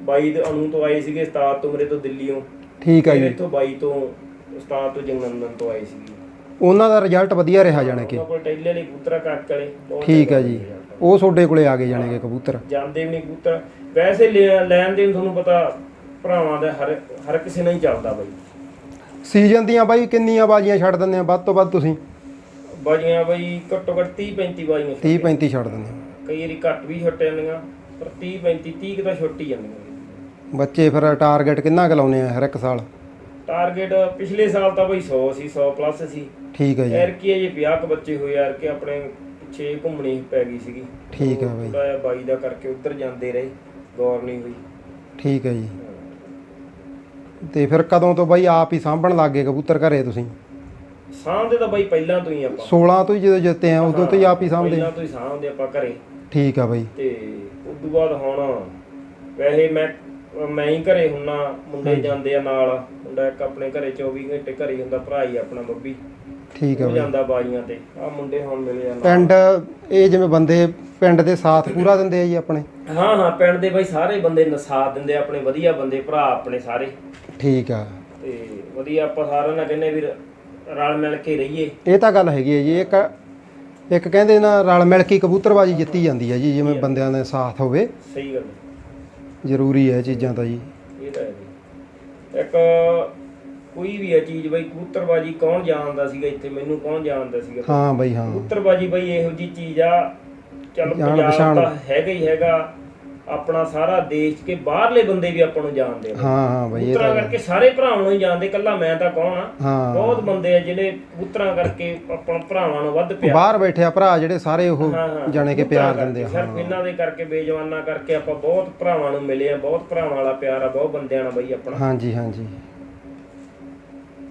ਬਾਈ ਦੇ ਅਨੂ ਤੋਂ ਆਏ ਸੀਗੇ ਉਸਤਾਦ ਤੋਂ ਮੇਰੇ ਤੋਂ ਦਿੱਲੀੋਂ ਠੀਕ ਆ ਜੀ। ਇੱਥੋਂ ਬਾਈ ਤੋਂ ਉਸਤਾਦ ਤੋਂ ਜਗਨੰਦਨ ਤੋਂ ਆਏ ਸੀਗੇ। ਉਹਨਾਂ ਦਾ ਰਿਜ਼ਲਟ ਵਧੀਆ ਰਿਹਾ ਜਾਣੇ ਕਿ। ਉਹਨਾਂ ਕੋਲ ਟੈਲੇ ਵਾਲੇ ਕਬੂਤਰਾ ਕੱਕ ਵਾਲੇ ਬਹੁਤ ਠੀਕ ਆ ਜੀ। ਉਹ ਤੁਹਾਡੇ ਕੋਲੇ ਆ ਗਏ ਜਾਣਗੇ ਕਬੂਤਰ। ਜਾਂਦੇ ਵੀ ਨਹੀਂ ਕਬੂਤਰ। ਵੈਸੇ ਲੈ- ਲੈਣ ਦੇਣ ਤੁਹਾਨੂੰ ਪਤਾ ਭਰਾਵਾਂ ਦਾ ਹਰ ਹਰ ਕਿਸੇ ਨਾਲ ਹੀ ਚੱਲਦਾ ਬਾਈ। ਸੀਜ਼ਨ ਦੀਆਂ ਬਾਈ ਕਿੰਨੀਆਂ ਬਾਜੀਆਂ ਛੱਡ ਦਿੰਦੇ ਆ? ਵੱਧ ਤੋਂ ਵੱਧ ਤੁਸੀਂ? ਬਾਜੀਆਂ ਬਈ ਘੱਟੋ ਘੱਟ 30 35 ਬਾਜੀਆਂ 30 35 ਛੱਡ ਦਿੰਦੇ ਆ। ਕਈ ਵਾਰੀ ਘੱਟ ਵੀ ਛੁੱਟ ਜਾਂਦੀਆਂ ਪਰ 30 35 30 ਕੁ ਤਾਂ ਛੁੱਟ ਹੀ ਜਾਂਦੀਆਂ। ਬੱਚੇ ਫਿਰ ਟਾਰਗੇਟ ਕਿੰਨਾ ਕੁ ਲਾਉਂਦੇ ਆ ਹਰ ਇੱਕ ਸਾਲ? ਟਾਰਗੇਟ ਪਿਛਲੇ ਸਾਲ ਤਾਂ ਬਈ 100 ਸੀ 100 ਪਲੱਸ ਸੀ। ਠੀਕ ਆ ਜੀ। ਯਾਰ ਕੀ ਇਹ 50 ਕੁ ਬੱਚੇ ਹੋਏ ਯਾਰ ਕਿ ਆਪਣੇ ਪਿੱਛੇ ਘੁੰਮਣੀ ਪੈ ਗਈ ਸੀਗੀ। ਠੀਕ ਆ ਬਾਈ। ਥੋੜਾ ਜਿਹਾ ਬਾਈ ਦਾ ਕਰਕੇ ਉੱਧਰ ਜਾਂਦੇ ਰਹੇ ਗੌਰ ਨਹੀਂ ਹੋਈ। ਠੀਕ ਹੈ ਜੀ। ਤੇ ਫਿਰ ਕਦੋਂ ਤੋਂ ਬਾਈ ਆਪ ਹੀ ਸਾਂਭਣ ਲੱਗ ਗਏ ਕਬੂਤਰ ਘਰੇ ਤੁਸੀਂ? ਸਾਂਭਦੇ ਤਾਂ ਬਾਈ ਪਹਿਲਾਂ ਤੋਂ ਹੀ ਆਪਾਂ। 16 ਤੋਂ ਹੀ ਜਦੋਂ ਜਿੱਤੇ ਆ ਉਦੋਂ ਤੋਂ ਹੀ ਆਪ ਹੀ ਸਾਂਭਦੇ। ਪਹਿਲਾਂ ਤੋਂ ਹੀ ਸਾਂਭਦੇ ਆਪਾਂ ਘਰੇ। ਠੀਕ ਆ ਬਾਈ। ਤੇ ਉਸ ਤੋਂ ਬਾਅਦ ਹੁਣ ਵੈਸੇ ਮੈਂ ਮੈਂ ਹੀ ਘਰੇ ਹੁੰਨਾ ਮੁੰਡੇ ਜਾਂਦੇ ਆ ਨਾਲ। ਮੁੰਡਾ ਇੱਕ ਆਪਣੇ ਘਰੇ 24 ਘੰਟੇ ਘਰੇ ਹੀ ਹੁੰਦਾ ਭਰਾ ਹੀ ਆਪਣਾ ਬੱਬੀ। ਠੀਕ ਉਹ ਬਾਈ। ਜਾਂਦਾ ਬਾਜੀਆਂ ਤੇ। ਆ ਮੁੰਡੇ ਹੁਣ ਮਿਲੇ ਆ ਨਾਲ। ਪਿੰਡ ਇਹ ਜਿਵੇਂ ਬੰਦੇ ਪਿੰਡ ਦੇ ਸਾਥ ਪੂਰਾ ਦਿੰਦੇ ਆ ਜੀ ਆਪਣੇ? ਹਾਂ ਹਾਂ ਪਿੰਡ ਦੇ ਬਾਈ ਸਾਰੇ ਬੰਦੇ ਨਸਾਥ ਦਿੰਦੇ ਆਪਣੇ ਵਧੀਆ ਬੰਦੇ ਭਰਾ ਆਪਣੇ ਸਾਰੇ। ਠੀਕ ਆ। ਤੇ ਵਧੀਆ ਆਪਾਂ ਸਾਰਿਆਂ ਨਾਲ ਕਹਿੰਦੇ ਵੀ ਰ- ਰਲ ਮਿਲ ਕੇ ਰਹੀਏ। ਇਹ ਤਾਂ ਗੱਲ ਹੈਗੀ ਹੈ ਜੀ ਇੱਕ ਇੱਕ ਕਹਿੰਦੇ ਨਾ ਰਲ ਮਿਲ ਕੇ ਹੀ ਕਬੂਤਰਬਾਜੀ ਜਿੱਤੀ ਜਾਂਦੀ ਹੈ ਜੀ ਜਿਵੇਂ ਬੰਦਿਆਂ ਦੇ ਸਾਥ ਹੋਵੇ। ਸਹੀ ਗੱਲ ਹੈ। ਜ਼ਰੂਰੀ ਹੈ ਇਹ ਚੀਜ਼ਾਂ ਤਾਂ ਜੀ। ਇਹ ਤਾਂ ਹੈ। ਇੱਕ ਕੋਈ ਵੀ ਹੈ ਚੀਜ਼ ਬਈ ਕਬੂਤਰਬਾਜੀ ਕੌਣ ਜਾਣਦਾ ਸੀਗਾ ਇੱਥੇ? ਮੈਨੂੰ ਕੌਣ ਜਾਣਦਾ ਸੀਗਾ? ਹਾਂ ਬਾਈ ਹਾਂ। ਕਬੂਤਰਬਾਜੀ ਬਈ ਇਹੋ ਜੀ ਚੀਜ਼ ਆ। ਚੱਲ ਪੰਜਾਬ। ਤਾਂ ਹੈਗਾ ਹੀ ਹੈਗਾ। ਆਪਣਾ ਸਾਰਾ ਦੇਸ਼ ਕੇ ਬਾਹਰਲੇ ਬੰਦੇ ਵੀ ਆਪਾਂ ਨੂੰ ਜਾਣਦੇ ਹਾਂ ਹਾਂ ਬਾਈ ਇਹ ਤਾਂ ਕਰਕੇ ਸਾਰੇ ਭਰਾਵਾਂ ਨੂੰ ਹੀ ਜਾਣਦੇ ਕੱਲਾ ਮੈਂ ਤਾਂ ਕੌਣ ਆ? ਬਹੁਤ ਬੰਦੇ ਆ ਜਿਹੜੇ ਕਬੂਤਰਾਂ ਕਰਕੇ ਆਪਾਂ ਭਰਾਵਾਂ ਨੂੰ ਵੱਧ ਪਿਆਰ ਬਾਹਰ ਬੈਠੇ ਆ ਭਰਾ ਜਿਹੜੇ ਸਾਰੇ ਉਹ। ਜਾਣੇ ਕਿ ਪਿਆਰ ਦਿੰਦੇ ਆ। ਸਿਰਫ ਇਹਨਾਂ ਦੇ ਕਰਕੇ ਬੇਜਵਾਨਾ ਕਰਕੇ ਆਪਾਂ ਬਹੁਤ ਭਰਾਵਾਂ ਨੂੰ ਮਿਲੇ ਆ ਬਹੁਤ ਭਰਾਵਾਂ ਵਾਲਾ ਪਿਆਰ ਆ ਬਹੁਤ ਬੰਦਿਆਂ ਨਾਲ ਬਈ ਆਪਣਾ। ਹਾਂਜੀ ਹਾਂਜੀ।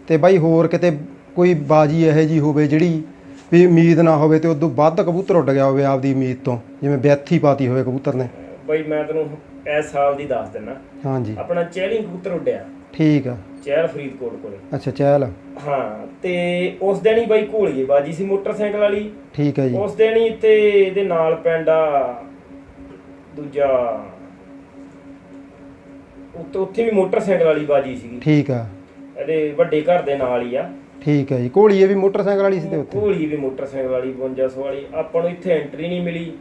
ਤੇ ਬਾਈ ਹੋਰ ਕਿਤੇ ਕੋਈ ਬਾਜੀ ਇਹੋ ਜੀ ਹੋਵੇ ਜਿਹੜੀ ਵੀ ਉਮੀਦ ਨਾ ਹੋਵੇ ਤੇ ਉਦੋਂ ਵੱਧ ਕਬੂਤਰ ਉੱਡ ਗਿਆ ਹੋਵੇ ਆਪਦੀ ਉਮੀਦ ਤੋਂ ਜਿਵੇਂ ਬਿਆਥੀ ਪਾਤੀ ਹੋਵੇ ਕਬੂਤਰ ਨੇ। ਬਈ ਮੈਂ ਤੈਨੂੰ ਇਸ ਸਾਲ ਦੀ ਦੱਸ ਦਿੰਨਾ। ਹਾਂਜੀ। ਆਪਣਾ ਚੈਲਿੰਗ ਕਬੂਤਰ ਉੱਡਿਆ। ਠੀਕ ਆ। ਚਹਿਲ ਫਰੀਦਕੋਟ ਕੋਲੇ। ਅੱਛਾ ਚਹਿਲ ਹਾਂ ਤੇ ਉਸ ਦਿਨ ਹੀ ਬਾਈ ਘੋਲੀਏ ਬਾਜੀ ਸੀ ਮੋਟਰਸਾਈਕਲ ਵਾਲੀ। ਠੀਕ ਹੈ ਜੀ। ਉਸ ਦਿਨ ਹੀ ਇੱਥੇ ਇਹਦੇ ਨਾਲ ਪਿੰਡ ਆ ਦੂਜਾ ਉੱਥੇ ਉੱਥੇ ਵੀ ਮੋਟਰਸਾਈਕਲ ਵਾਲੀ ਬਾਜੀ ਸੀਗੀ। ਠੀਕ ਆ। ਇਹਦੇ ਵੱਡੇ ਘਰ ਦੇ ਨਾਲ ਹੀ ਆ। ਠੀਕ ਹੈ ਜੀ। ਘੋੜੀਏ ਵੀ ਮੋਟਰਸਾਈਕਲ ਵਾਲੀ ਸੀ ਤੇ ਉੱਥੇ? ਘੋਲੀ ਵੀ ਮੋਟਰਸਾਈਕਲ ਵਾਲੀ 5200 ਵਾਲੀ। ਆਪਾਂ ਨੂੰ ਇੱਥੇ ਐਂਟਰੀ ਨਹੀਂ ਮਿਲੀ।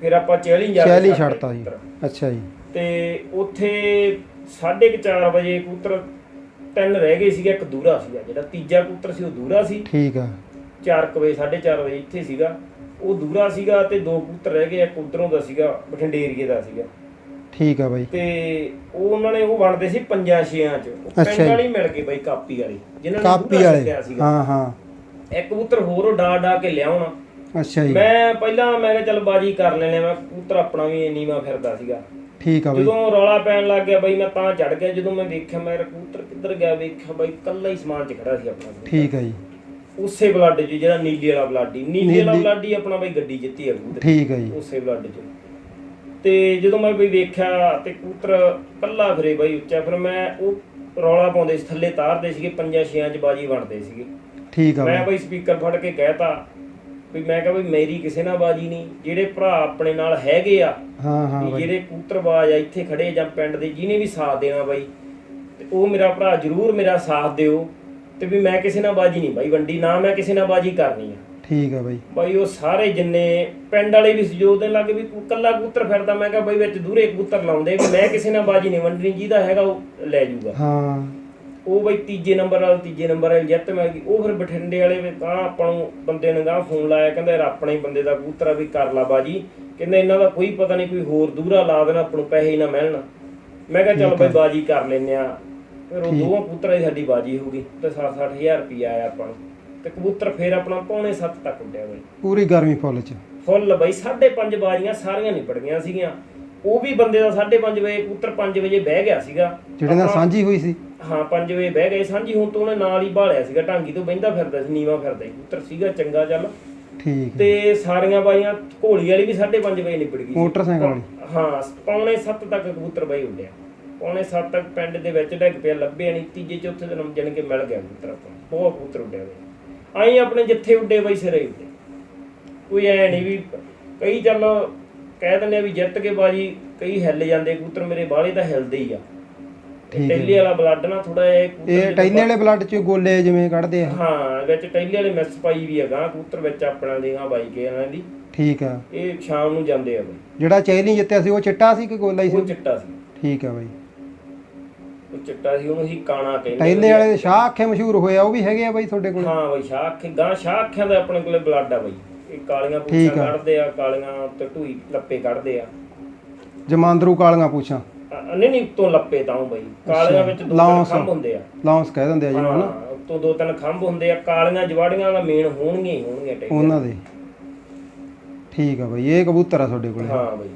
ਫਿਰ ਆਪਾਂ ਚੈਲੀ ਜਾ ਕੇ ਛੱਡਤਾ ਜੀ। ਕਬੂਤਰ। ਅੱਛਾ ਜੀ। ਤੇ ਉੱਥੇ 4:30 ਵਜੇ ਕਬੂਤਰ ਤਿੰਨ ਰਹਿ ਗਏ ਸੀਗਾ ਇੱਕ ਦੂਰਾ ਸੀਗਾ ਜਿਹੜਾ। ਤੀਜਾ ਕਬੂਤਰ ਸੀ ਉਹ ਦੂਰਾ ਸੀ। ਠੀਕ ਆ। 4 ਵਜੇ 4:30 ਵਜੇ ਇੱਥੇ ਸੀਗਾ। ਉਹ ਦੂਰਾ ਸੀਗਾ ਤੇ ਦੋ ਕਬੂਤਰ ਰਹਿ ਗਏ ਇੱਕ ਉਧਰੋਂ ਦਾ ਸੀਗਾ ਬਠਿੰਡੇ ਏਰੀਏ ਦਾ ਸੀਗਾ। ਠੀਕ ਆ ਬਾਈ। ਤੇ ਉਹ ਉਹਨਾਂ ਨੇ ਉਹ ਬਣਦੇ ਸੀ ਪੰਜਾਂ ਛੇਆਂ ਚ। ਉਹ ਅੱਛਾ ਪਿੰਡ ਜੀ। ਵਾਲੀ ਮਿਲ ਗਏ ਬਾਈ ਕਾਪੀ ਵਾਲੀ। ਜਿਨ੍ਹਾਂ ਨੇ ਕਾਪੀ ਦੂਰਾ ਵਾਲੇ। ਛੱਡਿਆ ਸੀਗਾ। ਹਾਂ ਹਾਂ। ਇੱਕ ਕਬੂਤਰ ਹੋਰ ਉਹ ਡਾ ਡਾ ਕੇ ਲਿਆਉਣਾ। ਅੱਛਾ ਜੀ। ਮੈਂ ਪਹਿਲਾਂ ਮੈਂ ਕਿਹਾ ਚੱਲ ਬਾਜੀ ਕਰ ਲੈਣੇ ਮੈਂ ਕਬੂਤਰ ਆਪਣਾ ਵੀ ਨੀਵਾ ਫਿਰਦਾ ਸੀਗਾ। ਠੀਕ ਆ ਬਾਈ। ਜਦੋਂ ਰੌਲਾ ਪੈਣ ਲੱਗ ਗਿਆ ਬਈ ਮੈਂ ਤਾਂ ਚੜ ਗਿਆ ਜਦੋਂ ਮੈਂ ਵੇਖਿਆ ਮੇਰਾ ਕਬੂਤਰ ਕਿੱਧਰ ਗਿਆ ਵੇਖਿਆ ਬਈ ਕੱਲਾ ਹੀ ਸਮਾਨ 'ਚ ਖੜਾ ਸੀ ਆਪਣਾ। ਠੀਕ ਆ ਜੀ। ਉਸੇ ਬਲੱਡ 'ਚ ਜਿਹੜਾ ਨੀਲੇ ਵਾਲਾ ਬਲੱਡ ਨੀਲੇ ਵਾਲਾ ਬਲੱਡ ਆਪਣਾ ਬਈ ਗੱਡੀ ਜਿੱਤੀ ਆ ਕਬੂਤਰ। ਠੀਕ ਆ ਜੀ। ਉਸੇ ਬਲੱਡ 'ਚ। ਤੇ ਜਦੋਂ ਮੈਂ ਬਈ ਵੇਖਿਆ ਤੇ ਕਬੂਤਰ ਕੱਲਾ ਫਿਰੇ ਬਈ ਉੱਚਾ ਫਿਰ ਮੈਂ ਉਹ ਰੌਲਾ ਪਾਉਂਦੇ ਸੀ ਥੱਲੇ ਤਾਰਦੇ ਸੀਗੇ ਪੰਜਾਂ ਛੇਆਂ 'ਚ ਬਾਜੀ ਬਣਦੇ ਸੀਗੇ। ਠੀਕ ਆ ਮੈਂ ਬਈ ਸਪੀਕਰ ਫੜ ਕੇ ਕਹਿਤਾ ਵੀ ਮੈਂ ਕਿਹਾ ਬਈ ਮੇਰੀ ਕਿਸੇ ਨਾਲ ਬਾਜੀ ਨਹੀਂ ਜਿਹੜੇ ਭਰਾ ਆਪਣੇ ਨਾਲ ਹੈਗੇ ਆ ਹਾਂ ਹਾਂ ਵੀ ਬਾਈ। ਜਿਹੜੇ ਕੂਤਰਬਾਜ ਆ ਇੱਥੇ ਖੜੇ ਜਾਂ ਪਿੰਡ ਦੇ ਜਿਹਨੇ ਵੀ ਸਾਥ ਦੇਣਾ ਬਾਈ ਤੇ ਉਹ ਮੇਰਾ ਭਰਾ ਜਰੂਰ ਮੇਰਾ ਸਾਥ ਦਿਓ ਤੇ ਵੀ ਮੈਂ ਕਿਸੇ ਨਾਲ ਬਾਜੀ ਨਹੀਂ ਬਾਈ ਵੰਡੀ ਨਾ ਮੈਂ ਕਿਸੇ ਨਾਲ ਬਾਜੀ ਕਰਨੀ ਆ। ਠੀਕ ਆ ਬਾਈ। ਬਾਈ ਉਹ ਸਾਰੇ ਜਿੰਨੇ ਪਿੰਡ ਵਾਲੇ ਵੀ ਸਹਿਯੋਗ ਦੇਣ ਲੱਗੇ ਵੀ ਕੂ- ਕੱਲਾ ਕਬੂਤਰ ਫਿਰਦਾ ਮੈਂ ਕਿਹਾ ਬਾਈ ਵਿੱਚ ਦੂਰੇ ਕਬੂਤਰ ਲਾਉਂਦੇ ਵੀ ਮੈਂ ਕਿਸੇ ਨਾਲ ਬਾਜੀ ਨਹੀਂ ਵੰਡਣੀ ਜਿਹਦਾ ਹੈਗਾ ਉਹ ਲੈ ਜਾਊਗਾ। ਹਾਂ। ਉਹ ਬਈ ਤੀਜੇ ਨੰਬਰ ਵਾਲਾ ਤੀਜੇ ਨੰਬਰ ਵਾਲੀ ਜਿੱਤ ਮੈਂ ਗਈ। ਉਹ ਫਿਰ ਬਠਿੰਡੇ ਵਾਲੇ ਵੀ ਤਾਂ ਆਪਾਂ ਨੂੰ ਬੰਦੇ ਨੇ ਗਾਂ ਫੋਨ ਲਾਇਆ ਕਹਿੰਦਾ ਯਾਰ ਆਪਣੇ ਹੀ ਬੰਦੇ ਦਾ ਕਬੂਤਰ ਵੀ ਕਰ ਲਾ ਬਾਜੀ। ਕਹਿੰਦਾ ਇਹਨਾਂ ਦਾ ਕੋਈ ਪਤਾ ਨਹੀਂ ਕੋਈ ਹੋਰ ਦੂਰਾ ਲਾ ਦੇਣਾ ਆਪਾਂ ਨੂੰ ਪੈਸੇ ਹੀ ਨਾ ਮਿਲਣ। ਮੈਂ ਕਿਹਾ ਚੱਲ ਬਈ ਬਾਜੀ ਕਰ ਲੈਨੇ ਆ ਫਿਰ ਉਹ ਦੋਵਾਂ ਕਬੂਤਰਾਂ ਦੀ ਸਾਡੀ ਬਾਜੀ ਹੋ ਗਈ ਤੇ 60-60000 ਰੁਪਿਆ ਆਇਆ ਆਪਾਂ ਨੂੰ। ਤੇ ਕਬੂਤਰ ਫਿਰ ਆਪਣਾ ਪੌਣੇ 7 ਤੱਕ ਉੱਡਿਆ ਬਈ। ਪੂਰੀ ਗਰਮੀ ਫੁੱਲ ਚ। ਫੁੱਲ ਬਈ 5.5 ਬਾਜੀਆਂ ਸਾਰੀਆਂ ਨਿਪੜ ਗਈਆਂ ਸੀਗੀਆਂ। ਉਹ ਵੀ ਬੰਦੇ ਦਾ 5:30 ਵਜੇ ਕਬੂਤਰ 5 ਵਜੇ ਬਹਿ ਗਿਆ ਸੀਗਾ। ਜਿਹੜੇ ਨਾਲ ਸਾਂਝੀ ਹੋਈ ਸੀ। ਹਾਂ 5 ਵਜੇ ਬਹਿ ਗਏ। ਸਾਂਝੀ ਹੁਣ ਤੋਂ ਉਹਨੇ ਨਾਲ ਹੀ ਭਾਲਿਆ ਸੀਗਾ। ਢਾਂਗੀ ਤੋਂ ਬਹਿੰਦਾ ਫਿਰਦਾ ਸੀ ਨੀਵਾ ਫਿਰਦਾ ਸੀ। ਕਬੂਤਰ ਸੀਗਾ ਚੰਗਾ ਚੱਲ। ਠੀਕ। ਤੇ ਸਾਰੀਆਂ ਬਾਈਆਂ ਘੋਲੀ ਵਾਲੀ ਵੀ 5:30 ਵਜੇ ਨਿਪੜ ਗਈ ਸੀ। ਮੋਟਰਸਾਈਕਲ ਵਾਲੀ। ਹਾਂ ਪੌਣੇ 7 ਤੱਕ ਕਬੂਤਰ ਬਾਈ ਉੱਡਿਆ। ਪੌਣੇ 7 ਤੱਕ ਪਿੰਡ ਦੇ ਵਿੱਚ ਡਿੱਗ ਪਿਆ ਲੱਭਿਆ ਨਹੀਂ। ਤੀਜੇ ਚੌਥੇ ਦਿਨ ਜਣ ਕੇ ਮਿਲ ਗਿਆ ਕਬੂਤਰ ਆਪਾਂ ਨੂੰ। ਬਹੁਤ ਕਬੂਤਰ ਉੱਡਿਆ ਬਈ। ਆਈ ਆਪਣੇ ਜਿੱਥੇ ਉੱਡੇ ਬਾਈ ਸਿਰੇ ਹੀ ਉੱਡੇ। ਕੋਈ ਐ ਨਹੀਂ ਵੀ ਕਈ ਚੱਲ ਕਹਿ ਦਿੰਦੇ ਆ ਵੀ ਜਿੱਤ ਕੇ ਬਾਜੀ ਕਈ ਹਿੱਲ ਜਾਂਦੇ ਕਬੂਤਰ ਮੇਰੇ ਬਾਹਲੇ ਤਾਂ ਹਿਲਦੇ ਹੀ ਆ। ਠੀਕ ਹੈ ਟੈਲੀ ਵਾਲਾ ਬਲੱਡ ਨਾ ਥੋੜਾ ਜਿਹਾ ਇਹ ਟੈਨੇ ਵਾਲੇ ਬਲੱਡ ਚ ਗੋਲੇ ਜਿਵੇਂ ਕੱਢਦੇ ਆ। ਹਾਂ ਵਿੱਚ ਟੈਲੀ ਵਾਲੇ ਮਿਸ ਪਾਈ ਵੀ ਹੈਗਾ ਕਬੂਤਰ ਵਿੱਚ ਆਪਣਾ ਦੇ ਹਾਂ ਬਾਈ ਕੇ ਇਹਨਾਂ ਦੀ। ਠੀਕ ਆ। ਇਹ ਸ਼ਾਮ ਨੂੰ ਜਾਂਦੇ ਆ ਬਈ। ਜਿਹੜਾ ਚੈਲੀ ਜਿੱਤਿਆ ਸੀ ਉਹ ਚਿੱਟਾ ਸੀ ਕਿ ਗੋਲਾ ਹੀ ਉਹ ਸੀ ਚਿੱਟਾ ਸੀ। ਠੀਕ ਆ ਬਾਈ। ਉਹ ਚਿੱਟਾ ਸੀ ਉਹਨੂੰ ਹੀ ਕਾਣਾ ਕਹਿੰਦੇ ਟੈਨੇ ਵਾਲੇ ਸ਼ਾਹ ਅੱਖੇ ਮਸ਼ਹੂਰ ਹੋਇਆ ਉਹ ਵੀ ਹੈਗੇ ਆ ਬਾਈ ਤੁਹਾਡੇ ਕੋਲ? ਹਾਂ ਬਈ ਸ਼ਾਹ ਅੱਖੇ ਗਾਂ ਸ਼ਾਹ ਅੱਖਾਂ ਦਾ ਆਪਣੇ ਕੋਲੇ ਬਲੱਡ ਆ ਬਈ। ਇਹ ਕਾਲੀਆਂ ਠੀਕ ਪੂਛਾਂ ਆ। ਕੱਢਦੇ ਆ ਕਾਲੀਆਂ ਤੇ ਢੂਈ ਲੱਪੇ ਕੱਢਦੇ ਆ। ਜਮਾਂਦਰੂ ਕਾਲੀਆਂ ਪੁੱਛਾਂ। ਅ- ਨਹੀਂ ਨਹੀਂ ਉੱਤੋਂ ਲੱਪੇ ਤਾਂ ਉਹ ਬਈ। ਕਾਲੀਆਂ ਵਿੱਚ ਦੋ ਤਿੰਨ ਲੌਂਸ। ਖੰਭ ਹੁੰਦੇ ਆ। ਲੌਂਸ ਕਹਿ ਦਿੰਦੇ ਆ ਜਿਹਨੂੰ ਹਨਾ? ਹਾਂ ਉੱਤੋਂ ਦੋ ਤਿੰਨ ਖੰਭ ਹੁੰਦੇ ਆ। ਕਾਲੀਆਂ ਜਵਾੜੀਆਂ ਦਾ ਮੇਨ ਹੋਣਗੀਆਂ ਹੀ ਹੋਣਗੀਆਂ ਟੈਲੀ ਉਹਨਾਂ ਦੇ। ਠੀਕ ਆ ਬਾਈ ਇਹ ਕਬੂਤਰ ਆ ਤੁਹਾਡੇ ਕੋਲੇ। ਹਾਂ ਬਈ।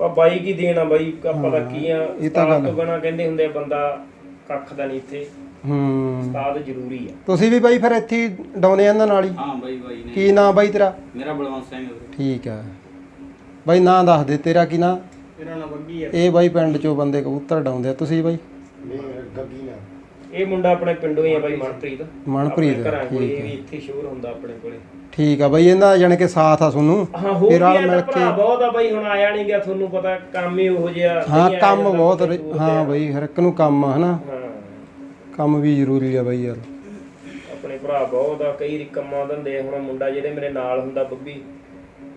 ਆ ਬਾਈ ਕੀ ਦੇਣਾ ਬਾਈ? ਆਪਾਂ ਹਾਂ, ਕੀ ਆ? ਇਹ ਤਾਂ ਗੱਲ ਤੋਂ ਬਿਨਾਂ ਕਹਿੰਦੇ ਹੁੰਦੇ ਆ ਬੰਦਾ ਕੱਖ ਦਾ ਨਹੀਂ ਇੱਥੇ। ਹੂੰ। ਉਸਤਾਦ ਜ਼ਰੂਰੀ ਆ। ਤੁਸੀਂ ਵੀ ਬਾਈ ਫਿਰ ਇੱਥੇ ਡਾਉਨੇ ਇਹਨਾਂ ਨਾਲ ਹੀ? ਹਾਂ ਬਾਈ ਬਾਈ ਨੇ। ਕੀ ਨਾਂ ਬਾਈ ਤੇਰਾ? ਮੇਰਾ ਬਲਵੰਤ ਸਿੰਘ ਹੈ ਵੀਰੇ। ਠੀਕ ਆ। ਬਾਈ ਨਾਂ ਦੱਸ ਦੇ ਤੇਰਾ ਕੀ ਨਾਂ? ਮੇਰਾ ਨਾਮ ਬੱਗੀ ਆ। ਇਹ ਬਾਈ ਪਿੰਡ ਚੋਂ ਬੰਦੇ ਕਬੂਤਰ ਡਾਉਂਦੇ ਆ ਤੁਸੀਂ ਬਾਈ? ਇਹ ਮੁੰਡਾ ਆਪਣੇ ਪਿੰਡੋਂ ਹੀ ਆ ਬਾਈ ਮਨਪ੍ਰੀਤ। ਮਨਪ੍ਰੀਤ, ਘਰਾਂ ਕੋਲੇ ਇਹ ਵੀ ਇੱਥੇ ਸ਼ੋਰ ਹੁੰਦਾ ਆਪਣੇ ਕੋਲੇ। ਠੀਕ ਆ ਬਾਈ ਇਹਦਾ ਜਾਣੀ ਕਿ ਸਾਥ ਆ ਤੁਹਾਨੂੰ? ਹਾਂ ਹੋ ਫਿਰ ਗਿਆ ਰਲ ਮਿਲ ਭਰਾ ਬਹੁਤ ਆ ਬਾਈ ਹੁਣ ਆਇਆ ਨਹੀਂ ਗਿਆ ਤੁਹਾਨੂੰ ਪਤਾ ਕੰਮ ਹੀ ਉਹੋ ਜਿਹਾ ਹਾਂ ਕੰਮ ਬਹੁਤ ਹਾਂ। ਬਾਈ ਹਰ ਇੱਕ ਨੂੰ ਕੰਮ ਆ ਹਨਾ? ਕੰਮ ਵੀ ਜ਼ਰੂਰੀ ਆ ਬਾਈ ਯਾਰ। ਆਪਣੇ ਭਰਾ ਬਹੁਤ ਆ ਕਈ ਕੰਮਾਂ ਧੰਦੇ। ਹੁਣ ਮੁੰਡਾ ਜਿਹੜੇ ਮੇਰੇ ਨਾਲ ਹੁੰਦਾ ਬੱਬੀ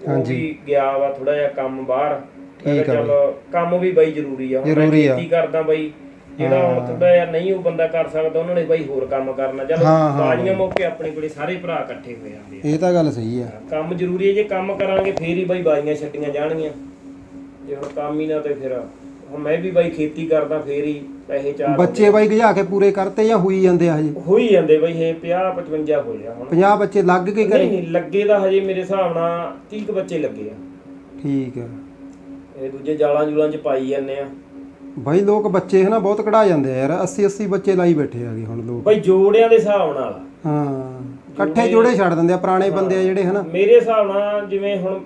ਹਾਂਜੀ। ਗਿਆ ਵਾ ਥੋੜਾ ਜਿਹਾ ਕੰਮ ਬਾਹਰ। ਠੀਕ ਆ ਚੱਲ ਕੰਮ ਵੀ ਬਾਈ ਜ਼ਰੂਰੀ ਆ। ਹੁਣ ਮੈਂ। ਖੇਤੀ ਕਰਦਾ ਬਾਈ। ਜਿਹੜਾ ਹੁਣ ਥੋੜਾ ਜਿਹਾ ਨਹੀਂ ਉਹ ਬੰਦਾ ਕਰ ਸਕਦਾ ਉਹਨਾਂ ਨੇ ਬਾਈ ਹੋਰ ਕੰਮ ਕਰਨਾ। ਚਲੋ ਬਾਜੀਆਂ ਮੌਕੇ ਆਪਣੇ ਕੋਲੇ ਸਾਰੇ ਭਰਾ ਇਕੱਠੇ ਹੋ ਜਾਂਦੇ ਆ। ਇਹ ਤਾਂ ਗੱਲ ਸਹੀ ਆ। ਕੰਮ ਜ਼ਰੂਰੀ ਹੈ ਜੇ ਕੰਮ ਕਰਾਂਗੇ ਫੇਰ ਹੀ ਬਾਈ ਬਾਜੀਆਂ ਛੱਡੀਆਂ ਜਾਣਗੀਆਂ। ਜੇ ਹੁਣ ਕੰਮ ਹੀ ਨਾ ਤੇ ਫਿਰ ਹੁਣ ਮੈਂ ਵੀ ਬਾਈ ਖੇਤੀ ਕਰਦਾ ਫੇਰ ਹੀ ਪੈਸੇ ਚਾਰ ਬੱਚੇ ਬਾਈ ਗਜਾ ਕੇ ਪੂਰੇ ਕਰਤੇ ਜਾਂ ਹੋਈ ਜਾਂਦੇ ਆ ਹਜੇ? ਹੋ ਹੀ ਜਾਂਦੇ ਬਾਈ ਇਹ 50 55 ਹੋ ਲਿਆ ਹੁਣ। 50 ਬੱਚੇ ਲੱਗ ਕੇ ਨਹੀਂ ਕਰੇ ਨਹੀਂ ਲੱਗੇ ਤਾਂ ਹਜੇ ਮੇਰੇ ਹਿਸਾਬ ਨਾਲ 30 ਕੁ ਬੱਚੇ ਲੱਗੇ ਆ। ਠੀਕ ਆ। ਇਹ ਦੂਜੇ ਜਾਲਾਂ ਜੂਲਾਂ ਚ ਪਾਈ ਜਾਂਦੇ ਆ। ਬਾਈ ਲੋਕ ਬੱਚੇ ਹਨਾ ਬਹੁਤ ਕਢਾ ਜਾਂਦੇ ਆ ਯਾਰ 80 80 ਬੱਚੇ ਲਾਈ ਬੈਠੇ ਆਗੇ ਹੁਣ ਲੋਕ। ਬਾਈ ਜੋੜਿਆਂ ਦੇ ਹਿਸਾਬ ਨਾਲ। ਆ। ਹਾਂ ਇਕੱਠੇ ਜੋੜੇ ਛੱਡ ਦਿੰਦੇ ਆ ਪੁਰਾਣੇ ਬੰਦੇ ਆ ਜਿਹੜੇ ਹਨਾ। ਮੇਰੇ ਹਿਸਾਬ ਨਾਲ ਜਿਵੇਂ ਹੁਣ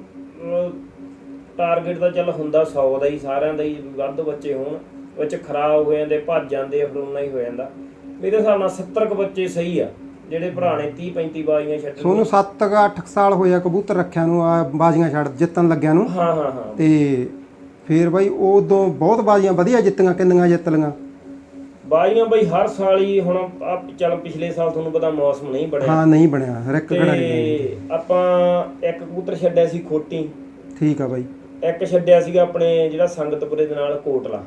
ਟਾਰਗੇਟ ਤਾਂ ਚੱਲ ਹੁੰਦਾ 100 ਦਾ ਹੀ ਸਾਰਿਆਂ ਦਾ ਹੀ ਵੱਧ ਬੱਚੇ ਹੋਣ ਵਿੱਚ ਖਰਾਬ ਹੋ ਜਾਂਦੇ ਭੱਜ ਜਾਂਦੇ ਫਿਰ ਉਨਾ ਹੀ ਹੋ ਜਾਂਦਾ। ਮੇਰੇ ਹਿਸਾਬ ਨਾਲ 70 ਕੁ ਬੱਚੇ ਸਹੀ ਆ ਜਿਹੜੇ ਨੇ 30 35 ਬਾਜ਼ੀਆਂ ਛੱਡਣੀਆਂ ਸੋਨੂੰ 7 8 ਸਾਲ ਹੋਇਆ ਕਬੂਤਰ ਰੱਖਿਆ ਨੂੰ ਆ ਬਾਜ਼ੀਆਂ ਛੱਡ ਜਿੱਤਣ ਲੱਗਿਆ ਨੂੰ। ਹਾਂ ਹਾਂ ਹਾਂ। ਤੇ ਫੇਰ ਬਾਈ ਉਦੋਂ ਬਹੁਤ ਬਾਜ਼ੀਆਂ ਵਧੀਆ ਜਿੱਤੀਆਂ ਕਿੰਨੀਆਂ ਜਿੱਤ ਲੀਆਂ ਬਾਜੀਆਂ ਬਈ ਹਰ ਸਾਲ ਹੀ ਹੁਣ ਆ ਚੱਲ ਪਿਛਲੇ ਸਾਲ ਤੁਹਾਨੂੰ ਪਤਾ ਮੌਸਮ ਨਹੀਂ ਬਣਿਆ। ਹਾਂ ਨਹੀਂ ਬਣਿਆ ਰਿਕ ਖੜਾਈ ਤੇ ਆਪਾਂ ਇੱਕ ਕਬੂਤਰ ਛੱਡਿਆ ਸੀ ਖੋਟੀ। ਠੀਕ ਆ ਬਾਈ। ਇੱਕ ਛੱਡਿਆ ਸੀਗਾ ਆਪਣੇ ਜਿਹੜਾ ਸੰਗਤਪੁਰੇ ਦੇ ਨਾਲ ਕੋਟਲਾ।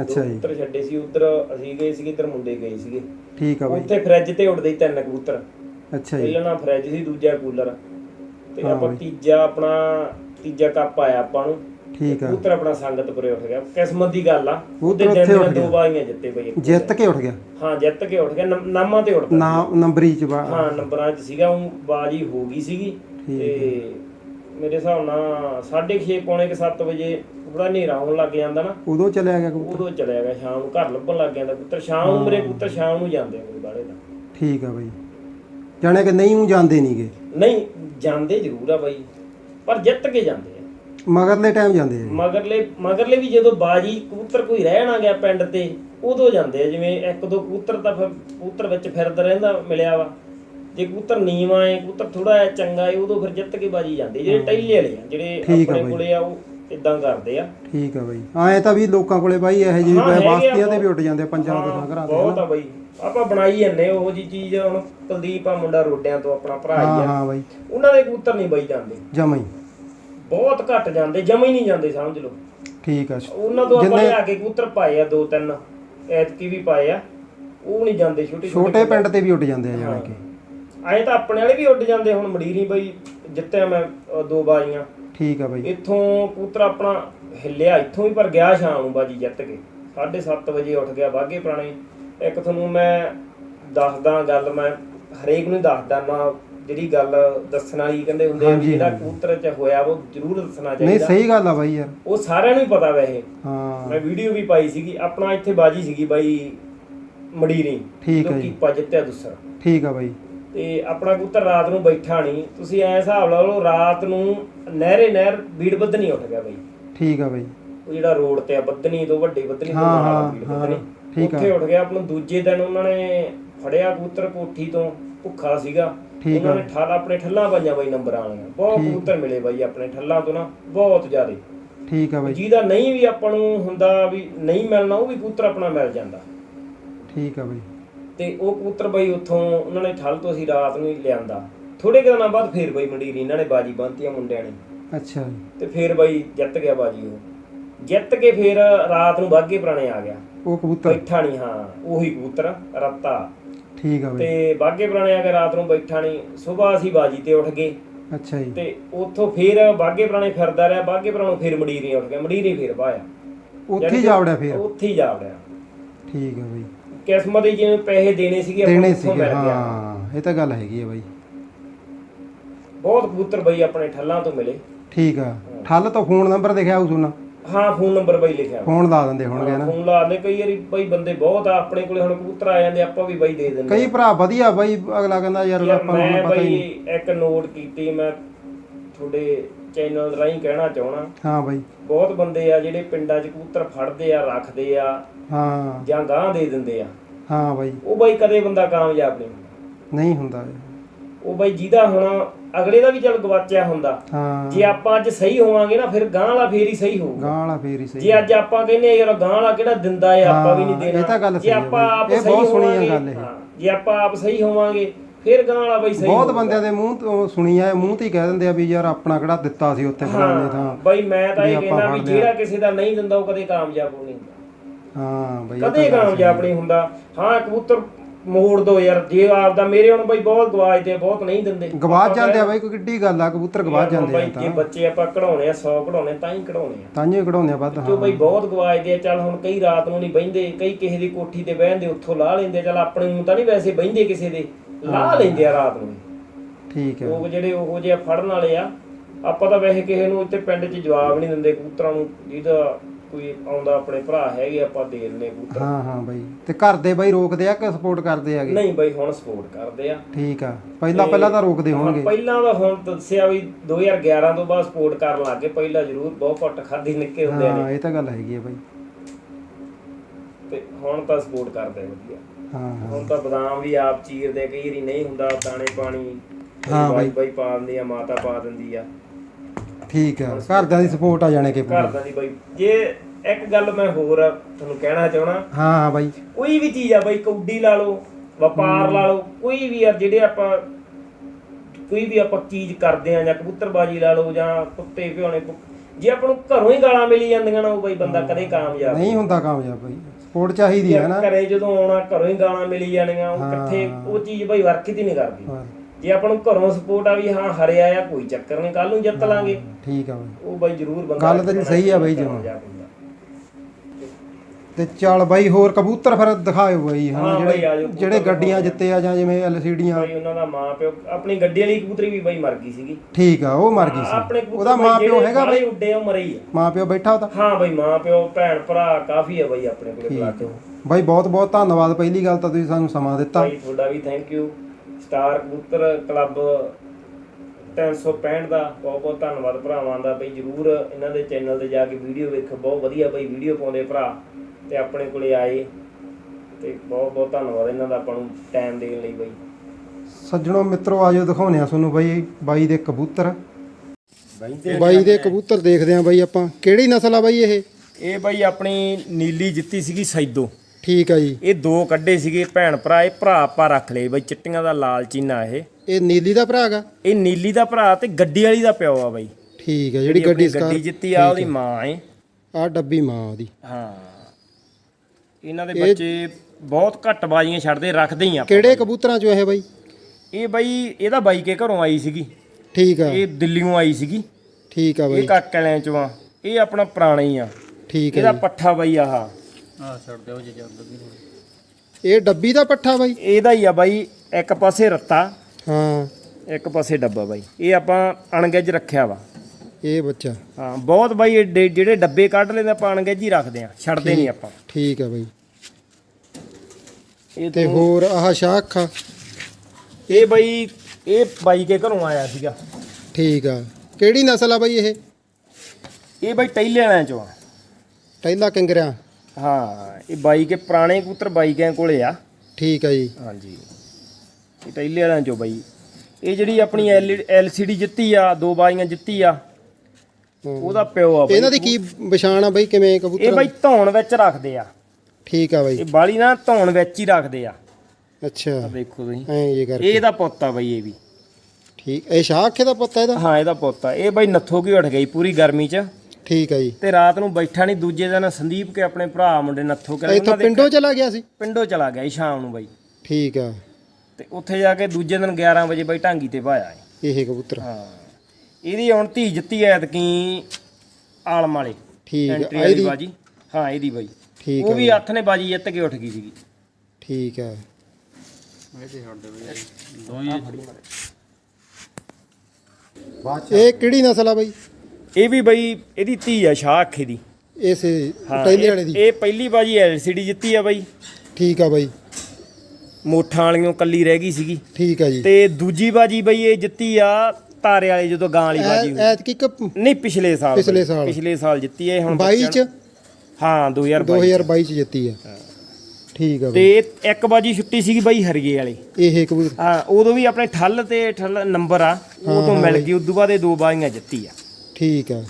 ਅੱਛਾ ਜੀ। ਕਬੂਤਰ ਛੱਡੇ ਸੀ ਉਧਰ ਅਸੀਂ ਗਏ ਸੀਗੇ ਇੱਧਰ ਮੁੰਡੇ ਗਏ ਸੀਗੇ। ਠੀਕ ਆ ਬਾਈ। ਉੱਥੇ ਫ੍ਰਿਜ ਤੇ ਉੱਡਦੇ ਸੀ ਤਿੰਨ ਕਬੂਤਰ। ਅੱਛਾ ਜੀ। ਪਹਿਲਾਂ ਫ੍ਰਿਜ ਸੀ ਦੂਜਾ ਕੂਲਰ। ਤੇ ਆਪਾਂ। ਤੀਜਾ ਆਪਣਾ ਤੀਜਾ ਕੱਪ ਆਇਆ ਆਪਾਂ ਨੂੰ। ਠੀਕ ਆ। ਕਬੂਤਰ ਆਪਣਾ ਸੰਗਤਪੁਰੇ ਉੱਠ ਗਿਆ। ਕਿਸਮਤ ਦੀ ਗੱਲ ਆ। ਉਹਦੇ ਉੱਠ ਗਿਆ। ਦੋ ਬਾਜ਼ੀਆਂ ਜਿੱਤੇ ਬਈ ਜਿੱਤ ਕੇ ਉੱਠ ਗਿਆ। ਹਾਂ ਜਿੱਤ ਕੇ ਉੱਠ ਗਿਆ। ਨੰਮ- ਤੇ ਉੱਠਦਾ ਨਾ ਨੰਬਰੀ ਚ ਹਾਂ ਨੰਬਰਾਂ 'ਚ ਸੀਗਾ। ਉਹ ਬਾਜੀ ਹੋ ਗਈ ਸੀਗੀ। ਤੇ ਮੇਰੇ ਹਿਸਾਬ ਨਾਲ 6:30 ਪੌਣੇ ਕਿ 7 ਵਜੇ ਥੋੜਾ ਹਨੇਰਾ ਹੋਣ ਲੱਗ ਜਾਂਦਾ ਨਾ। ਉਦੋਂ ਚਲਿਆ ਗਿਆ ਕਬੂਤਰ? ਉਦੋਂ ਚਲਿਆ ਗਿਆ ਸ਼ਾਮ ਨੂੰ ਘਰ ਲੱਭਣ ਲੱਗ ਜਾਂਦਾ ਪੁੱਤਰ ਸ਼ਾਮ ਨੂੰ ਮੇਰੇ ਪੁੱਤਰ ਸ਼ਾਮ ਨੂੰ ਜਾਂਦੇ ਆ ਕੋਈ ਬਾੜੇ ਦਾ ਠੀਕ ਆ ਬਾਈ। ਜਾਣੇ ਕਿ ਨਹੀਂ ਉਹ ਜਾਂਦੇ ਨਹੀਂਗੇ ਨਹੀਂ ਜਾਂਦੇ ਜ਼ਰੂਰ ਆ ਬਾਈ ਪਰ ਜਿੱਤ ਕੇ ਜਾਂਦੇ ਆ। ਮਗਰਲੇ ਟਾਈਮ ਜਾਂਦੇ ਆ ਮਗਰਲੇ ਮਗਰਲੇ ਵੀ ਜਦੋਂ ਬਾਜੀ ਕਬੂਤਰ ਕੋਈ ਰਹਿ ਨਾ ਗਿਆ ਪਿੰਡ ਤੇ ਉਦੋਂ ਜਾਂਦੇ ਆ। ਜਿਵੇਂ ਇੱਕ ਦੋ ਕਬੂਤਰ ਤਾਂ ਫਿਰ ਕਬੂਤਰ ਵਿੱਚ ਫਿਰਦਾ ਰਹਿੰਦਾ ਮਿਲਿਆ ਵਾ। ਜੇ ਕਬੂਤਰ ਨੀਵਾਂ ਹੈ ਕਬੂਤਰ ਥੋੜਾ ਜਿਹਾ ਚੰਗਾ ਹੈ ਉਦੋਂ ਫਿਰ ਜਿੱਤ ਕੇ ਬਾਜੀ ਜਾਂਦੇ। ਜਿਹੜੇ ਟੈਲੇ ਵਾਲੇ ਆ ਜਿਹੜੇ ਠੀਕ ਆ ਆਪਣੇ ਬਾਈ। ਕੋਲੇ ਆ ਉਹ ਇਦਾਂ ਕਰਦੇ ਆ। ਠੀਕ ਆ ਬਾਈ। ਐ ਤਾਂ ਵੀ ਲੋਕਾਂ ਕੋਲੇ ਬਾਈ ਇਹੋ ਜਿਹੀ ਹਾਂ, ਹੈਗੇ ਆ ਬਾਸਤੀਆਂ ਤੇ ਵੀ। ਉੱਡ ਜਾਂਦੇ ਆ, ਪੰਜਾਂ ਤੋਂ ਹਾਂ, ਘਰਾਂ ਬਹੁਤ ਆ ਬਾਈ। ਆਪਾਂ ਬਣਾਈ ਜੰਨੇ ਉਹ ਜੀ ਚੀਜ਼ ਹੁਣ ਕੁਲਦੀਪ ਆ ਮੁੰਡਾ ਰੋਡਿਆਂ ਤੋਂ ਆਪਣਾ ਭਰਾ ਹਾਂ ਹੀ ਆ। ਹਾਂ ਬਾਈ। ਉਹਨਾਂ ਦੇ ਕਬੂਤਰ ਨਹੀਂ ਬਾਈ ਜਾਂਦੇ। ਜਮਾਈ ਬਹੁਤ ਘੱਟ ਜਾਂਦੇ ਜਮਾ ਹੀ ਨਹੀਂ ਜਾਂਦੇ ਸਮਝ ਲਓ। ਠੀਕ ਆ। ਉਹਨਾਂ ਤੋਂ ਆਪਾਂ ਲਿਆ ਕੇ ਕਬੂਤਰ ਪਾਏ ਆ ਦੋ ਤਿੰਨ ਐਤਕੀ ਵੀ ਪਾਏ ਆ। ਉਹ ਨਹੀਂ ਜਾਂਦੇ ਛੋਟੇ ਛੋਟੇ ਪਿੰਡ ਤੇ ਵੀ ਉੱਡ ਜਾਂਦੇ ਆ ਜਾਣੇ ਕਿ। ਐ ਤਾਂ ਆਪਣੇ ਵਾਲੇ ਵੀ ਉੱਡ ਜਾਂਦੇ ਹੁਣ ਮੜੀਰੀ ਬਈ ਜਿੱਤਿਆ ਮੈਂ ਅ, ਦੋ ਬਾਜੀਆਂ। ਠੀਕ ਆ ਬਾਈ। ਇੱਥੋਂ ਕਬੂਤਰ ਆਪਣਾ ਹਿੱਲਿਆ ਇੱਥੋਂ ਵੀ ਪਰ ਗਿਆ ਸ਼ਾਮ ਨੂੰ ਬਾਜੀ ਜਿੱਤ ਕੇ। 7:30 ਵਜੇ ਉੱਠ ਗਿਆ ਬਾਗੇ ਪੁਰਾਣੇ। ਇੱਕ ਤੁਹਾਨੂੰ ਮੈਂ ਦੱਸਦਾ ਗੱਲ ਮੈਂ ਹਰੇਕ ਨੂੰ ਹੀ ਦੱਸਦਾ ਨਾ ਜਿਹੜੀ ਗੱਲ ਦੱਸਣ ਵਾਲੀ ਕਹਿੰਦੇ ਹੁੰਦੇ ਆ ਵੀ ਹਾਂਜੀ, ਜਿਹੜਾ ਹਾਂਜੀ। ਚ ਹੋਇਆ ਉਹ ਜ਼ਰੂਰ ਦੱਸਣਾ ਨਹੀਂ ਚਾਹੀਦਾ ਸਹੀ ਗੱਲ ਆ ਬਾਈ ਯਾਰ। ਉਹ ਸਾਰਿਆਂ ਨੂੰ ਹੀ ਪਤਾ ਵੈਸੇ। ਹਾਂ। ਮੈਂ ਵੀਡੀਓ ਵੀ ਪਾਈ ਸੀਗੀ ਆਪਣਾ ਇੱਥੇ ਬਾਜੀ ਸੀਗੀ ਬਾਈ ਮੜੀਰੀ ਠੀਕ ਹੈ ਜੀ। ਕੀਪਾ ਜਿੱਤਿਆ ਦੂਸਰਾ। ਠੀਕ ਆ ਬਾਈ। ਤੇ ਆਪਣਾ ਕਬੂਤਰ ਰਾਤ ਨੂੰ ਬੈਠਾ ਨਹੀਂ। ਤੁਸੀਂ ਐ ਹਿਸਾਬ ਲਾ ਲਓ ਰਾਤ ਨੂੰ ਨਹਿਰੇ ਨਹਿਰ ਬੀੜ ਬੱਧਨੀ ਉੱਠ ਗਿਆ ਬਾਈ। ਠੀਕ ਆ ਬਾਈ। ਉਹ ਜਿਹੜਾ ਰੋਡ ਤੇ ਆ ਬੱਧਨੀ ਤੋਂ ਵੱਡੀ ਬੱਧਨੀ ਤੋਂ ਹਾਂ, ਨਾਲ ਹਾਂ, ਬੀੜ ਬੱਧਨੀ ਠੀਕ ਆ। ਉੱਥੇ ਉੱਠ ਗਿਆ ਆਪ ਨੂੰ ਦੂਜੇ ਦਿਨ ਉਹਨਾਂ ਨੇ ਫੜਿਆ ਕਬੂਤਰ ਕੋਠੀ ਤੋਂ ਭੁੱਖਾ ਸੀਗਾ। ਉਹਨਾਂ। ਨੇ ਠਾਲ ਆਪਣੇ ਠੱਲਾਂ ਪਾਈਆਂ ਬਾਈ ਨੰਬਰਾਂ ਵਾਲੀਆਂ। ਬਹੁਤ। ਕਬੂਤਰ ਮਿਲੇ ਬਾਈ ਆਪਣੇ ਠੱਲਾਂ ਤੋਂ ਨਾ ਬਹੁਤ ਜ਼ਿਆਦੇ। ਠੀਕ ਆ ਬਾਈ। ਜਿਹਦਾ ਨਹੀਂ ਵੀ ਆਪਾਂ ਨੂੰ ਹੁੰਦਾ ਵੀ ਨਹੀਂ ਮਿਲਣਾ ਉਹ ਵੀ ਕਬੂਤਰ ਆਪਣਾ ਮਿਲ ਜਾਂਦਾ। ਠੀਕ ਆ ਬਾਈ। ਤੇ ਉਹ ਕਬੂਤਰ ਬਾਈ ਉੱਥੋਂ ਉਹਨਾਂ ਨੇ ਠੱਲ ਤੋਂ ਅਸੀਂ ਰਾਤ ਨੂੰ ਹੀ ਲਿਆਂਦਾ। ਥੋੜੇ ਦਿਨਾਂ ਬਾਅਦ ਫੇਰ ਬਾਈ ਮੰਡੀਰੀ ਇਹਨਾਂ ਨੇ ਬਾਜੀ ਬੰਨਤੀ ਆ ਮੁੰਡਿਆਂ ਨੇ। ਅੱਛਾ ਤੇ ਫੇਰ ਬਾਈ ਜਿੱਤ ਗਿਆ ਬਾਜੀ ਉਹ। ਜਿੱਤ ਕੇ ਫੇਰ ਰਾਤ ਨੂੰ ਬਾਗੇ ਪੁਰਾਣੇ ਆ ਗਿਆ। ਉਹ ਕਬੂਤਰ? ਬੈਠਾ ਨਹੀਂ ਹਾਂ ਉਹੀ ਕਬੂਤਰ ਰੱਤਾ। ਠੀਕ ਆ ਬਾਈ। ਤੇ ਬਾਗੇ ਪੁਰਾਣੇ ਆ ਕੇ ਰਾਤ ਨੂੰ ਬੈਠਾ ਨਹੀਂ ਸਵੇਰ ਅਸੀਂ ਬਾਜੀ ਤੇ ਉੱਠ ਗਏ। ਅੱਛਾ ਜੀ। ਤੇ ਉੱਥੋਂ ਫੇਰ ਬਾਗੇ ਪੁਰਾਣੇ ਫਿਰਦਾ ਰਿਹਾ ਬਾਗੇ ਪੁਰਾਣੋਂ ਫੇਰ ਮੰਡੀਰੀ ਉੱਠ ਗਿਆ। ਮੰਡੀਰੀ ਫੇਰ ਪਾਇਆ ਉੱਥੇ ਜਾਵੜਿਆ ਫੇਰ? ਉੱਥੇ ਹੀ ਜਾ ਵੜਿਆ ਠੀਕ ਆ ਬਾਈ। ਕਿਸਮਤ ਦੇ ਜਿਵੇਂ ਪੈਸੇ ਦੇਣੇ ਸੀਗੇ ਆਪਾਂ ਨੂੰ ਦੇਣੇ ਉੱਥੋਂ ਸੀਗੇ ਮਿਲ ਗਿਆ ਹਾਂ ਇਹ ਤਾਂ ਗੱਲ ਹੈਗੀ ਆ ਬਾਈ। ਬਹੁਤ ਕਬੂਤਰ ਬਈ ਆਪਣੇ ਠੱਲਾਂ ਤੋਂ ਮਿਲੇ। ਠੀਕ ਆ ਠੱਲ ਤੋਂ ਫੋਨ ਨੰਬਰ ਦਿਖਿਆ ਉਸ ਸੁਣਾ ਹਾਂ ਫੋਨ ਨੰਬਰ ਬਈ ਲਿਖਿਆ। ਫੋਨ ਲਾ ਦਿੰਦੇ ਹੋਣਗੇ ਨਾ ਫੋਨ ਲਾ ਦੇ ਕਈ ਵਾਰੀ ਬਈ ਬੰਦੇ ਬਹੁਤ ਆ ਆਪਣੇ ਕੋਲੇ ਹੁਣ ਕਬੂਤਰ ਆ ਜਾਂਦੇ ਆਪਾਂ ਵੀ ਬਈ ਦੇ ਦਿੰਦੇ ਕਈ ਭਰਾ ਵਧੀਆ ਬਾਈ ਅਗਲਾ ਕਹਿੰਦਾ ਯਾਰ ਯਾਰ ਆਪਾਂ ਨੂੰ ਮੈਂ ਪਤਾ ਹੀ ਬਈ ਨਹੀਂ। ਇੱਕ ਨੋਟ ਕੀਤੀ ਮੈਂ ਤੁਹਾਡੇ ਚੈਨਲ ਰਾਹੀਂ ਕਹਿਣਾ ਚਾਹਣਾ। ਹਾਂ ਬਾਈ। ਬਹੁਤ ਬੰਦੇ ਆ ਜਿਹੜੇ ਪਿੰਡਾਂ 'ਚ ਕਬੂਤਰ ਫੜਦੇ ਆ ਰੱਖਦੇ ਆ ਹਾਂ। ਜਾਂ ਗਾਂ ਦੇ ਦਿੰਦੇ ਆ। ਹਾਂ ਬਾਈ। ਉਹ ਬਈ ਕਦੇ ਬੰਦਾ ਕਾਮਯਾਬ ਨਹੀਂ ਹੁੰਦਾ। ਨਹੀਂ ਹੁੰਦਾ ਉਹ ਬਈ ਜਿਹਦਾ ਹੁਣ ਅਗਲੇ ਦਾ ਵੀ ਚੱਲ ਗਵਾਚਿਆ ਹੁੰਦਾ। ਹਾਂ। ਜੇ ਆਪਾਂ ਅੱਜ ਸਹੀ ਹੋਵਾਂਗੇ ਨਾ ਫਿਰ ਗਾਂ ਵਾਲਾ ਫੇਰ ਹੀ ਸਹੀ ਹੋਊਗਾ। ਗਾਂ ਵਾਲਾ ਫੇਰ ਹੀ ਸਹੀ ਜੇ ਅੱਜ ਆਪਾਂ ਕਹਿੰਦੇ ਆ ਯਾਰ ਗਾਂ ਵਾਲਾ ਕਿਹੜਾ ਦਿੰਦਾ ਏ ਆਪਾਂ ਵੀ ਨਹੀਂ ਹਾਂ, ਦੇਣਾ। ਇਹ ਤਾਂ ਗੱਲ ਸਹੀ ਹੈ ਇਹ ਬਹੁਤ ਗੱਲ। ਹਾਂ, ਜੇ ਆਪਾਂ ਆਪ ਸਹੀ ਹੋਵਾਂਗੇ ਫਿਰ ਗਾਂ ਵਾਲਾ ਬਈ ਸਹੀ ਬਹੁਤ। ਬੰਦਿਆਂ ਦੇ ਮੂੰਹ ਤੋਂ ਸੁਣੀ ਆ ਮੂੰਹ ਤੇ ਹੀ ਕਹਿ ਦਿੰਦੇ ਆ ਵੀ ਯਾਰ ਆਪਣਾ ਕਿਹੜਾ ਦਿੱਤਾ ਸੀ ਉੱਥੇ ਥਾਂ। ਹਾਂ ਬਈ ਮੈਂ ਤਾਂ ਇਹ ਕਹਿੰਦਾ ਵੀ। ਜਿਹੜਾ ਕਿਸੇ ਦਾ ਨਹੀਂ ਦਿੰਦਾ ਉਹ ਕਦੇ ਕਾਮਯਾਬ ਨਹੀਂ ਹੁੰਦਾ। ਹਾਂ ਬਈ ਤਾਂ ਕਦੇ ਕਾਮਯਾਬ ਨਹੀਂ ਹੁੰਦਾ। ਹਾਂ ਕਬੂਤਰ ਮੋੜ ਦੋ ਯਾਰ ਜੇ ਆਪਦਾ ਮੇਰੇ ਹੁਣ ਬਈ ਬਹੁਤ ਗਵਾਚਦੇ ਬਹੁਤ ਨਹੀਂ ਦਿੰਦੇ। ਗਵਾਚ ਜਾਂਦੇ ਆ ਬਾਈ ਕੋਈ ਕਿੱਡੀ ਗੱਲ ਆ ਕਬੂਤਰ ਗਵਾਚ ਜਾਂਦੇ ਆ ਜੇ ਤਾਂ। ਬੱਚੇ ਆਪਾਂ ਕਢਾਉਣੇ ਆ 100 ਕਢਾਉਣੇ ਤਾਂ ਹੀ ਕਢਾਉਣੇ ਆ। ਤਾਂਹੀਓ ਹੀ ਕਢਾਉਂਦੇ ਆ ਵੱਧ ਜੋ ਹਾਂ। ਬਈ ਬਹੁਤ ਗਵਾਚਦੇ ਆ ਚੱਲ ਹੁਣ ਕਈ ਰਾਤ ਨੂੰ ਨਹੀਂ ਬਹਿੰਦੇ ਕਈ ਕਿਸੇ ਦੀ ਕੋਠੀ ਤੇ ਬਹਿੰਦੇ ਉੱਥੋਂ ਲਾਹ ਲੈਂਦੇ ਚੱਲ ਆਪਣੇ ਨੂੰ ਤਾਂ ਨਹੀਂ ਵੈਸੇ ਬਹਿੰਦੇ ਕਿਸੇ ਦੇ। ਲਾਹ ਲੈਂਦੇ ਆ ਰਾਤ ਨੂੰ। ਠੀਕ ਹੈ। ਲੋਕ ਜਿਹੜੇ ਉਹੋ ਜਿਹੇ ਫੜਨ ਵਾਲੇ ਆ ਆਪਾਂ ਤਾਂ ਵੈਸੇ ਕਿਸੇ ਨੂੰ ਇੱਥੇ ਪਿੰਡ 'ਚ ਜਵਾਬ ਨਹੀਂ ਦਿੰਦੇ ਕਬੂਤਰਾਂ ਨੂੰ ਜਿਹਦਾ ਕੋਈ ਆਉਂਦਾ ਆਪਣੇ ਭਰਾ ਹੈਗੇ ਆਪਾਂ ਦੇ ਦਿੰਦੇ ਕਬੂਤਰ। ਹਾਂ ਹਾਂ ਬਾਈ। ਤੇ ਘਰ ਦੇ ਬਾਈ ਰੋਕਦੇ ਆ ਕਿ ਸਪੋਰਟ ਕਰਦੇ ਆਗੇ ਨਹੀਂ ਬਈ ਹੁਣ ਸਪੋਰਟ ਕਰਦੇ ਆ। ਠੀਕ ਆ। ਪਹਿਲਾਂ ਪਹਿਲਾਂ ਤਾਂ ਰੋਕਦੇ ਹੋਣਗੇ। ਪਹਿਲਾਂ ਤਾਂ ਹੁਣ ਦੱਸਿਆ ਵੀ 2011 ਤੋਂ ਬਾਅਦ ਸਪੋਰਟ ਕਰਨ ਲੱਗ ਪਹਿਲਾਂ ਜ਼ਰੂਰ ਬਹੁਤ ਘੱਟ ਖਾਦੀ ਨਿੱਕੇ ਹੁੰਦੇ ਨੇ। ਹਾਂ ਇਹ ਤਾਂ ਗੱਲ ਹੈਗੀ ਆ ਬਾਈ। ਤੇ ਹੁਣ ਤਾਂ ਸਪੋਰਟ ਕਰਦੇ ਵਧੀਆ। ਹਾਂ ਹੁਣ ਤਾਂ ਬਦਾਮ ਵੀ ਆਪ ਚੀਰਦੇ ਕਈ ਵਾਰੀ ਨਹੀਂ ਹੁੰਦਾ ਦਾਣੇ ਪਾਣੀ ਹਾਂ ਬਾਈ ਬਾਈ। ਪਾ ਦਿੰਦੀ ਆ ਮਾਤਾ ਪਾ ਦਿੰਦੀ ਆ। ਠੀਕ ਆ ਘਰਦਿਆਂ ਦੀ ਸਪੋਰਟ ਆ। ਜਾਣੇ ਕਿ ਪੂਰੀ। ਘਰ ਦਾ ਦੀ ਬਾਈ ਜੇ ਇੱਕ ਗੱਲ ਮੈਂ ਹੋਰ ਤੁਹਾਨੂੰ ਕਹਿਣਾ ਚਾਹਣਾ। ਹਾਂ ਹਾਂ ਬਾਈ। ਕੋਈ ਵੀ ਚੀਜ਼ ਆ ਬਾਈ ਕੌਡੀ ਲਾ ਲਓ ਵਪਾਰ ਲਾ ਲਓ ਕੋਈ ਵੀ ਆ ਜਿਹੜੇ ਆਪਾਂ ਕੋਈ ਵੀ ਆਪਾਂ ਚੀਜ਼ ਕਰਦੇ ਆ ਜਾਂ ਕਬੂਤਰਬਾਜੀ ਲਾ ਲਓ ਜਾਂ ਕੁੱਤੇ ਭਿਉਣੇ ਜੇ ਆਪਾਂ ਨੂੰ ਘਰੋਂ ਹੀ ਗਾਲਾਂ ਮਿਲੀ ਜਾਂਦੀਆਂ ਨਾ ਉਹ ਬਾਈ ਬੰਦਾ ਕਦੇ ਕਾਮਯਾਬ ਨਹੀਂ। ਹੁੰਦਾ ਕਾਮਯਾਬ ਬਾਈ। ਸਪੋਰਟ ਚਾਹੀਦੀ ਹੈ ਨਾ। ਘਰੇ ਜਦੋਂ ਆਉਣਾ ਘਰੋਂ ਹੀ ਗਾਲਾਂ ਮਿਲੀ ਜਾਣੀਆਂ ਉਹ ਕਿੱਥੇ ਉਹ ਚੀਜ਼ ਬਾਈ ਵਰਕਿਤ ਹੀ ਨਹੀਂ ਕਰਦੀ। ਜੇ ਆਪਾਂ ਨੂੰ ਘਰੋਂ ਸਪੋਰਟ ਆ ਵੀ ਹਾਂ ਹਰਿਆ ਆ ਕੋਈ ਚੱਕਰ ਨਹੀਂ ਕੱਲ ਨੂੰ ਜਿੱਤ ਲਾਂਗੇ। ਠੀਕ ਆ ਬਾਈ। ਉਹ ਬਾਈ ਜ਼ਰੂਰ ਬੰਦਾ ਗੱਲ ਤੇਰੀ ਸਹੀ ਆ ਬਾਈ ਜਮਾਂ। ਤੇ ਚੱਲ ਬਾਈ ਹੋਰ ਕਬੂਤਰ ਫਿਰ ਦਿਖਾਇਓ ਬਾਈ ਹਾਂ ਹਨਾ ਬਾਈ, ਆ ਜਾਓ, ਜਿਹੜੇ ਕਬੂਤਰ ਜਿਹੜੇ ਗੱਡੀਆਂ ਜਿੱਤੇ ਆ ਜਾਂ ਜਿਵੇਂ ਐਲਸੀਡੀਆਂ। ਬਾਈ ਉਹਨਾਂ ਦਾ ਮਾਂ ਪਿਓ ਆਪਣੀ ਗੱਡੀ ਵਾਲੀ ਕਬੂਤਰੀ ਵੀ ਬਾਈ ਮਰ ਗਈ ਸੀਗੀ। ਠੀਕ ਆ ਉਹ ਮਰ ਗਈ ਆਪਣੇ ਸੀ। ਕਬੂਤਰ ਉਹਦਾ ਬਾਈ ਮਾਂ ਪਿਓ ਜਿਹੜੇ ਹੈਗਾ ਬਾਈ? ਉੱਡੇ ਉਹ ਮਰੇ ਹੀ ਆ। ਮਾਂ ਪਿਓ ਬੈਠਾ ਉਹਦਾ ਹਾਂ ਬਾਈ ਮਾਂ ਪਿਓ ਭੈਣ ਭਰਾ ਕਾਫੀ ਆ ਬਾਈ ਆਪਣੇ ਕੋਲੇ ਬਲਾਟੋ ਬਾਈ ਬਹੁਤ ਬਹੁਤ ਧੰਨਵਾਦ ਪਹਿਲੀ ਗੱਲ ਤਾਂ ਤੁਸੀਂ ਸਾਨੂੰ ਸਮਾਂ ਦਿੱਤਾ। ਬਾਈ ਤੁਹਾਡਾ ਵੀ thank you star Kabootar club 365 ਦਾ ਬਹੁਤ ਬਹੁਤ ਧੰਨਵਾਦ ਭਰਾਵਾਂ ਦਾ। ਬਈ ਜਰੂਰ ਇਹਨਾਂ ਦੇ ਚੈਨਲ ਤੇ ਜਾ ਕੇ ਵੀਡੀਓ ਵੇਖੋ। ਬਹੁਤ ਵਧੀਆ ਬਈ ਵੀਡੀਓ ਪਾਉਂਦੇ ਭਰਾ। ਤੇ ਆਪਣੇ ਕੋਲੇ ਆਏ ਤੇ ਬਹੁਤ ਬਹੁਤ ਧੰਨਵਾਦ ਇਹਨਾਂ ਦਾ ਆਪਾਂ ਨੂੰ ਟਾਈਮ ਦੇਣ ਲਈ ਬਈ। ਸੱਜਣੋ ਮਿੱਤਰੋ ਆਜੋ ਦਿਖਾਉਨੇ ਆ ਤੁਹਾਨੂੰ ਬਾਈ ਬਾਈ ਦੇ ਕਬੂਤਰ। ਬਾਈ ਦੇ ਕਬੂਤਰ ਦੇਖਦੇ ਆ ਬਾਈ ਆਪਾਂ। ਕਿਹੜੀ ਨਸਲ ਆ ਬਾਈ ਇਹ? ਇਹ ਬਾਈ ਆਪਣੀ ਨੀਲੀ ਜਿੱਤੀ ਸੀਗੀ ਸੈਦੋ। ਠੀਕ ਆ ਜੀ। ਇਹ ਦੋ ਕੱਢੇ ਸੀਗੇ ਭੈਣ ਭਰਾ ਇਹ ਭਰਾ ਆਪਾਂ ਰੱਖ ਲਏ ਬਈ ਚਿੱਟੀਆਂ ਦਾ ਲਾਲ ਚੀਨਾ ਇਹ। ਇਹ ਨੀਲੀ ਦਾ ਭਰਾ ਹੈਗਾ ਇਹ ਨੀਲੀ ਦਾ ਭਰਾ ਤੇ ਗੱਡੀ ਵਾਲੀ ਦਾ ਪਿਓ ਆ ਬਾਈ। ਠੀਕ ਆ ਜਿਹੜੀ ਗੱਡੀ ਸਕਾਰ ਗੱਡੀ ਜਿੱਤੀ ਆ ਉਹਦੀ ਮਾਂ ਏ। ਆ ਡੱਬੀ ਮਾਂ ਉਹਦੀ। ਹਾਂ। ਇਹਨਾਂ ਦੇ ਬੱਚੇ ਬਹੁਤ ਘੱਟ ਬਾਜੀਆਂ ਛੱਡਦੇ ਰੱਖਦੇ ਹੀ ਆ ਕਿਹੜੇ ਕਬੂਤਰਾਂ ਚੋਂ ਇਹ ਬਾਈ? ਇਹ ਬਾਈ ਇਹਦਾ ਬਾਈ ਕੇ ਘਰੋਂ ਆਈ ਸੀਗੀ। ਠੀਕ ਆ। ਇਹ ਦਿੱਲੀੋਂ ਆਈ ਸੀਗੀ। ਠੀਕ ਆ ਇਹ ਬਾਈ। ਕਾਕੇ ਵਾਲਿਆਂ ਚੋਂ ਆ। ਇਹ ਆਪਣਾ ਪੁਰਾਣਾ ਹੀ ਆ। ਠੀਕ ਇਹਦਾ ਆ ਪੱਠਾ ਬਾਈ ਆਹ। ਆ ਛੱਡ ਦਿਓ ਜੇ ਜਦ ਵੀ। ਇਹ ਡੱਬੀ ਦਾ ਪੱਠਾ ਬਾਈ? ਇਹਦਾ ਹੀ ਆ ਬਾਈ ਇੱਕ ਪਾਸੇ ਰੱਤਾ। ਹਾਂ। ਇੱਕ ਪਾਸੇ ਡੱਬਾ ਬਾਈ। ਇਹ ਆਪਾਂ ਅਣਗਿੱਜ ਰੱਖਿਆ ਵਾ। ਇਹ ਬੱਚਾ। ਹਾਂ ਬਹੁਤ ਬਾਈ ਇਹ ਡੇ- ਜਿਹੜੇ ਡੱਬੇ ਕੱਢ ਲੈਂਦੇ ਆਪਾਂ ਅਣਗਿੱਜ ਹੀ ਰੱਖਦੇ ਆ ਛੱਡਦੇ ਨਹੀਂ ਆਪਾਂ। ਠੀਕ ਆ ਬਾਈ। ਇਹ ਤੇ ਤੋਂ- ਹੋਰ ਆਹ ਸ਼ਾਖਾ ਇਹ ਬਾਈ ਇਹ ਬਾਈ ਕੇ ਘਰੋਂ ਆਇਆ ਸੀਗਾ। ਠੀਕ ਆ। ਕਿਹੜੀ ਨਸਲ ਆ ਬਾਈ ਇਹ? ਇਹ ਬਾਈ ਟੈਲੇ ਵਾਲਿਆਂ ਚੋਂ ਆ। ਟੈਲਾ ਕੰਗਰਿਆ। ਹਾਂ ਇਹ ਬਾਈ ਕੇ ਪੁਰਾਣੇ ਕਬੂਤਰ ਬਾਈ ਕੇ ਕੋਲੇ ਆ। ਠੀਕ ਆ ਜੀ। ਹਾਂਜੀ। ਇਹ ਟੈਲੇ ਵਾਲਿਆਂ ਚੋਂ ਬਾਈ। ਇਹ ਜਿਹੜੀ ਆਪਣੀ ਐਲਸੀਡੀ ਜਿੱਤੀ ਆ ਦੋ ਬਾਈਆਂ ਜਿੱਤੀ ਆ। ਉਹਦਾ ਪਿਓ ਆ ਬਾਈ ਇਹਨਾਂ ਦੀ ਕੀ ਪਛਾਣ ਆ ਬਾਈ? ਕਿਵੇਂ ਇਹ ਕਬੂਤਰ ਬਾਈ ਧੌਣ ਵਿੱਚ ਰੱਖਦੇ ਆ। ਠੀਕ ਆ ਬਾਈ। ਇਹ ਬਾਲੀ ਨਾ ਧੌਣ ਵਿੱਚ ਹੀ ਰੱਖਦੇ ਆ। ਅੱਛਾ। ਆ ਦੇਖੋ ਤੁਸੀਂ। ਐਂ ਇਹ ਕਰ ਇਹ ਇਹਦਾ ਪੁੱਤ ਆ ਬਾਈ ਇਹ ਵੀ। ਠੀਕ। ਇਹ ਸ਼ਾਖੇ ਦਾ ਪੱਤਾ ਇਹਦਾ? ਹਾਂ ਇਹਦਾ ਪੁੱਤ ਆ। ਇਹ ਬਾਈ ਨੱਥੋ ਕੀ ਉੱਠ ਗਈ ਪੂਰੀ ਗਰਮੀ 'ਚ। ਠੀਕ ਆ ਜੀ। ਤੇ ਰਾਤ ਨੂੰ ਬੈਠਾ ਨਹੀਂ ਦੂਜੇ ਦਿਨ ਸੰਦੀਪ ਕੇ ਆਪਣੇ ਭਰਾ ਮੁੰਡੇ ਨੱਥੋ ਕੇ ਇੱਥੋਂ ਪਿੰਡੋਂ ਚਲਾ ਗਿਆ ਸੀ? ਪਿੰਡੋਂ ਚਲਾ ਗਿਆ ਸੀ ਸ਼ਾਮ ਨੂੰ ਬਾਈ। ਠੀਕ ਆ। ਤੇ ਉੱਥੇ ਜਾ ਕੇ ਦੂਜੇ ਦਿਨ 11 ਵਜੇ ਬਾਈ ਢਾਂਗੀ ਤੇ ਭਾਇਆ ਏ ਇਹ ਕਬੂਤਰ। ਹਾਂ। ਇਹਦੀ ਹੁਣ ਧੀ ਜਿੱਤੀ ਐਤਕੀ ਆਲਮ ਵਾਲੇ ਠੀਕ ਆ ਐਂਟਰੀ ਵਾਲੀ ਇਹਦੀ? ਬਾਜੀ। ਹਾਂ ਇਹਦੀ ਬਾਈ ਠੀਕ ਉਹ ਵੀ ਹੱਥ ਨੇ ਬਾਜੀ ਜਿੱਤ ਕੇ ਉੱਠ ਗਈ ਸੀਗੀ। ਠੀਕ ਆ ਇਹ ਕਿਹੜੀ ਨਸਲ ਆ ਬਾਈ? ਇਹ ਵੀ ਬਾਈ ਇਹਦੀ ਧੀ ਆ ਸ਼ਾਹ ਅੱਖੇ ਦੀ। ਇਸ ਹਾਂ ਟੈਲੇ ਵਾਲੇ ਦੀ। ਇਹ ਪਹਿਲੀ ਬਾਜੀ ਐਲਸੀਡੀ ਜਿੱਤੀ ਆ ਬਾਈ। ਠੀਕ ਆ ਬਾਈ। ਮੋਠਾਂ ਵਾਲੀਆਂ ਕੱਲੀ ਰਹਿ ਗਈ ਸੀਗੀ। ਠੀਕ ਆ ਜੀ। ਤੇ ਦੂਜੀ ਬਾਜੀ ਬਈ ਇਹ ਜਿੱਤੀ ਆ ਤਾਰੇ ਵਾਲੇ ਜਦੋਂ ਗਾਂ ਵਾਲੀ ਬਾਜੀ ਹੋਈ। ਐਤ ਕਿ ਨਹੀਂ ਪਿਛਲੇ ਸਾਲ ਪਿਛਲੇ ਬਈ, ਸਾਲ। ਪਿਛਲੇ ਸਾਲ ਜਿੱਤੀ ਹੈ ਹੁਣ 22 ਚ ਹਾਂ 2022 2022 ਚ। ਜਿੱਤੀ ਆ। ਠੀਕ ਆ ਬਾਈ। ਤੇ ਇੱਕ ਬਾਜੀ ਛੁੱਟੀ ਸੀਗੀ ਬਾਈ ਹਰੀਏ ਵਾਲੀ। ਇਹ ਕਬੂਤਰ ਹਾਂ ਉਦੋਂ ਵੀ ਆਪਣੇ ਠੱਲ ਤੇ ਠੱਲ ਨੰਬਰ ਆ। ਉਹ ਤੋਂ ਮਿਲ ਗਈ ਉਦੋਂ ਬਾਅਦ ਇਹ ਦੋ ਬਾਜ਼ੀਆਂ ਜਿੱਤੀ ਆ। ਠੀਕ ਆ।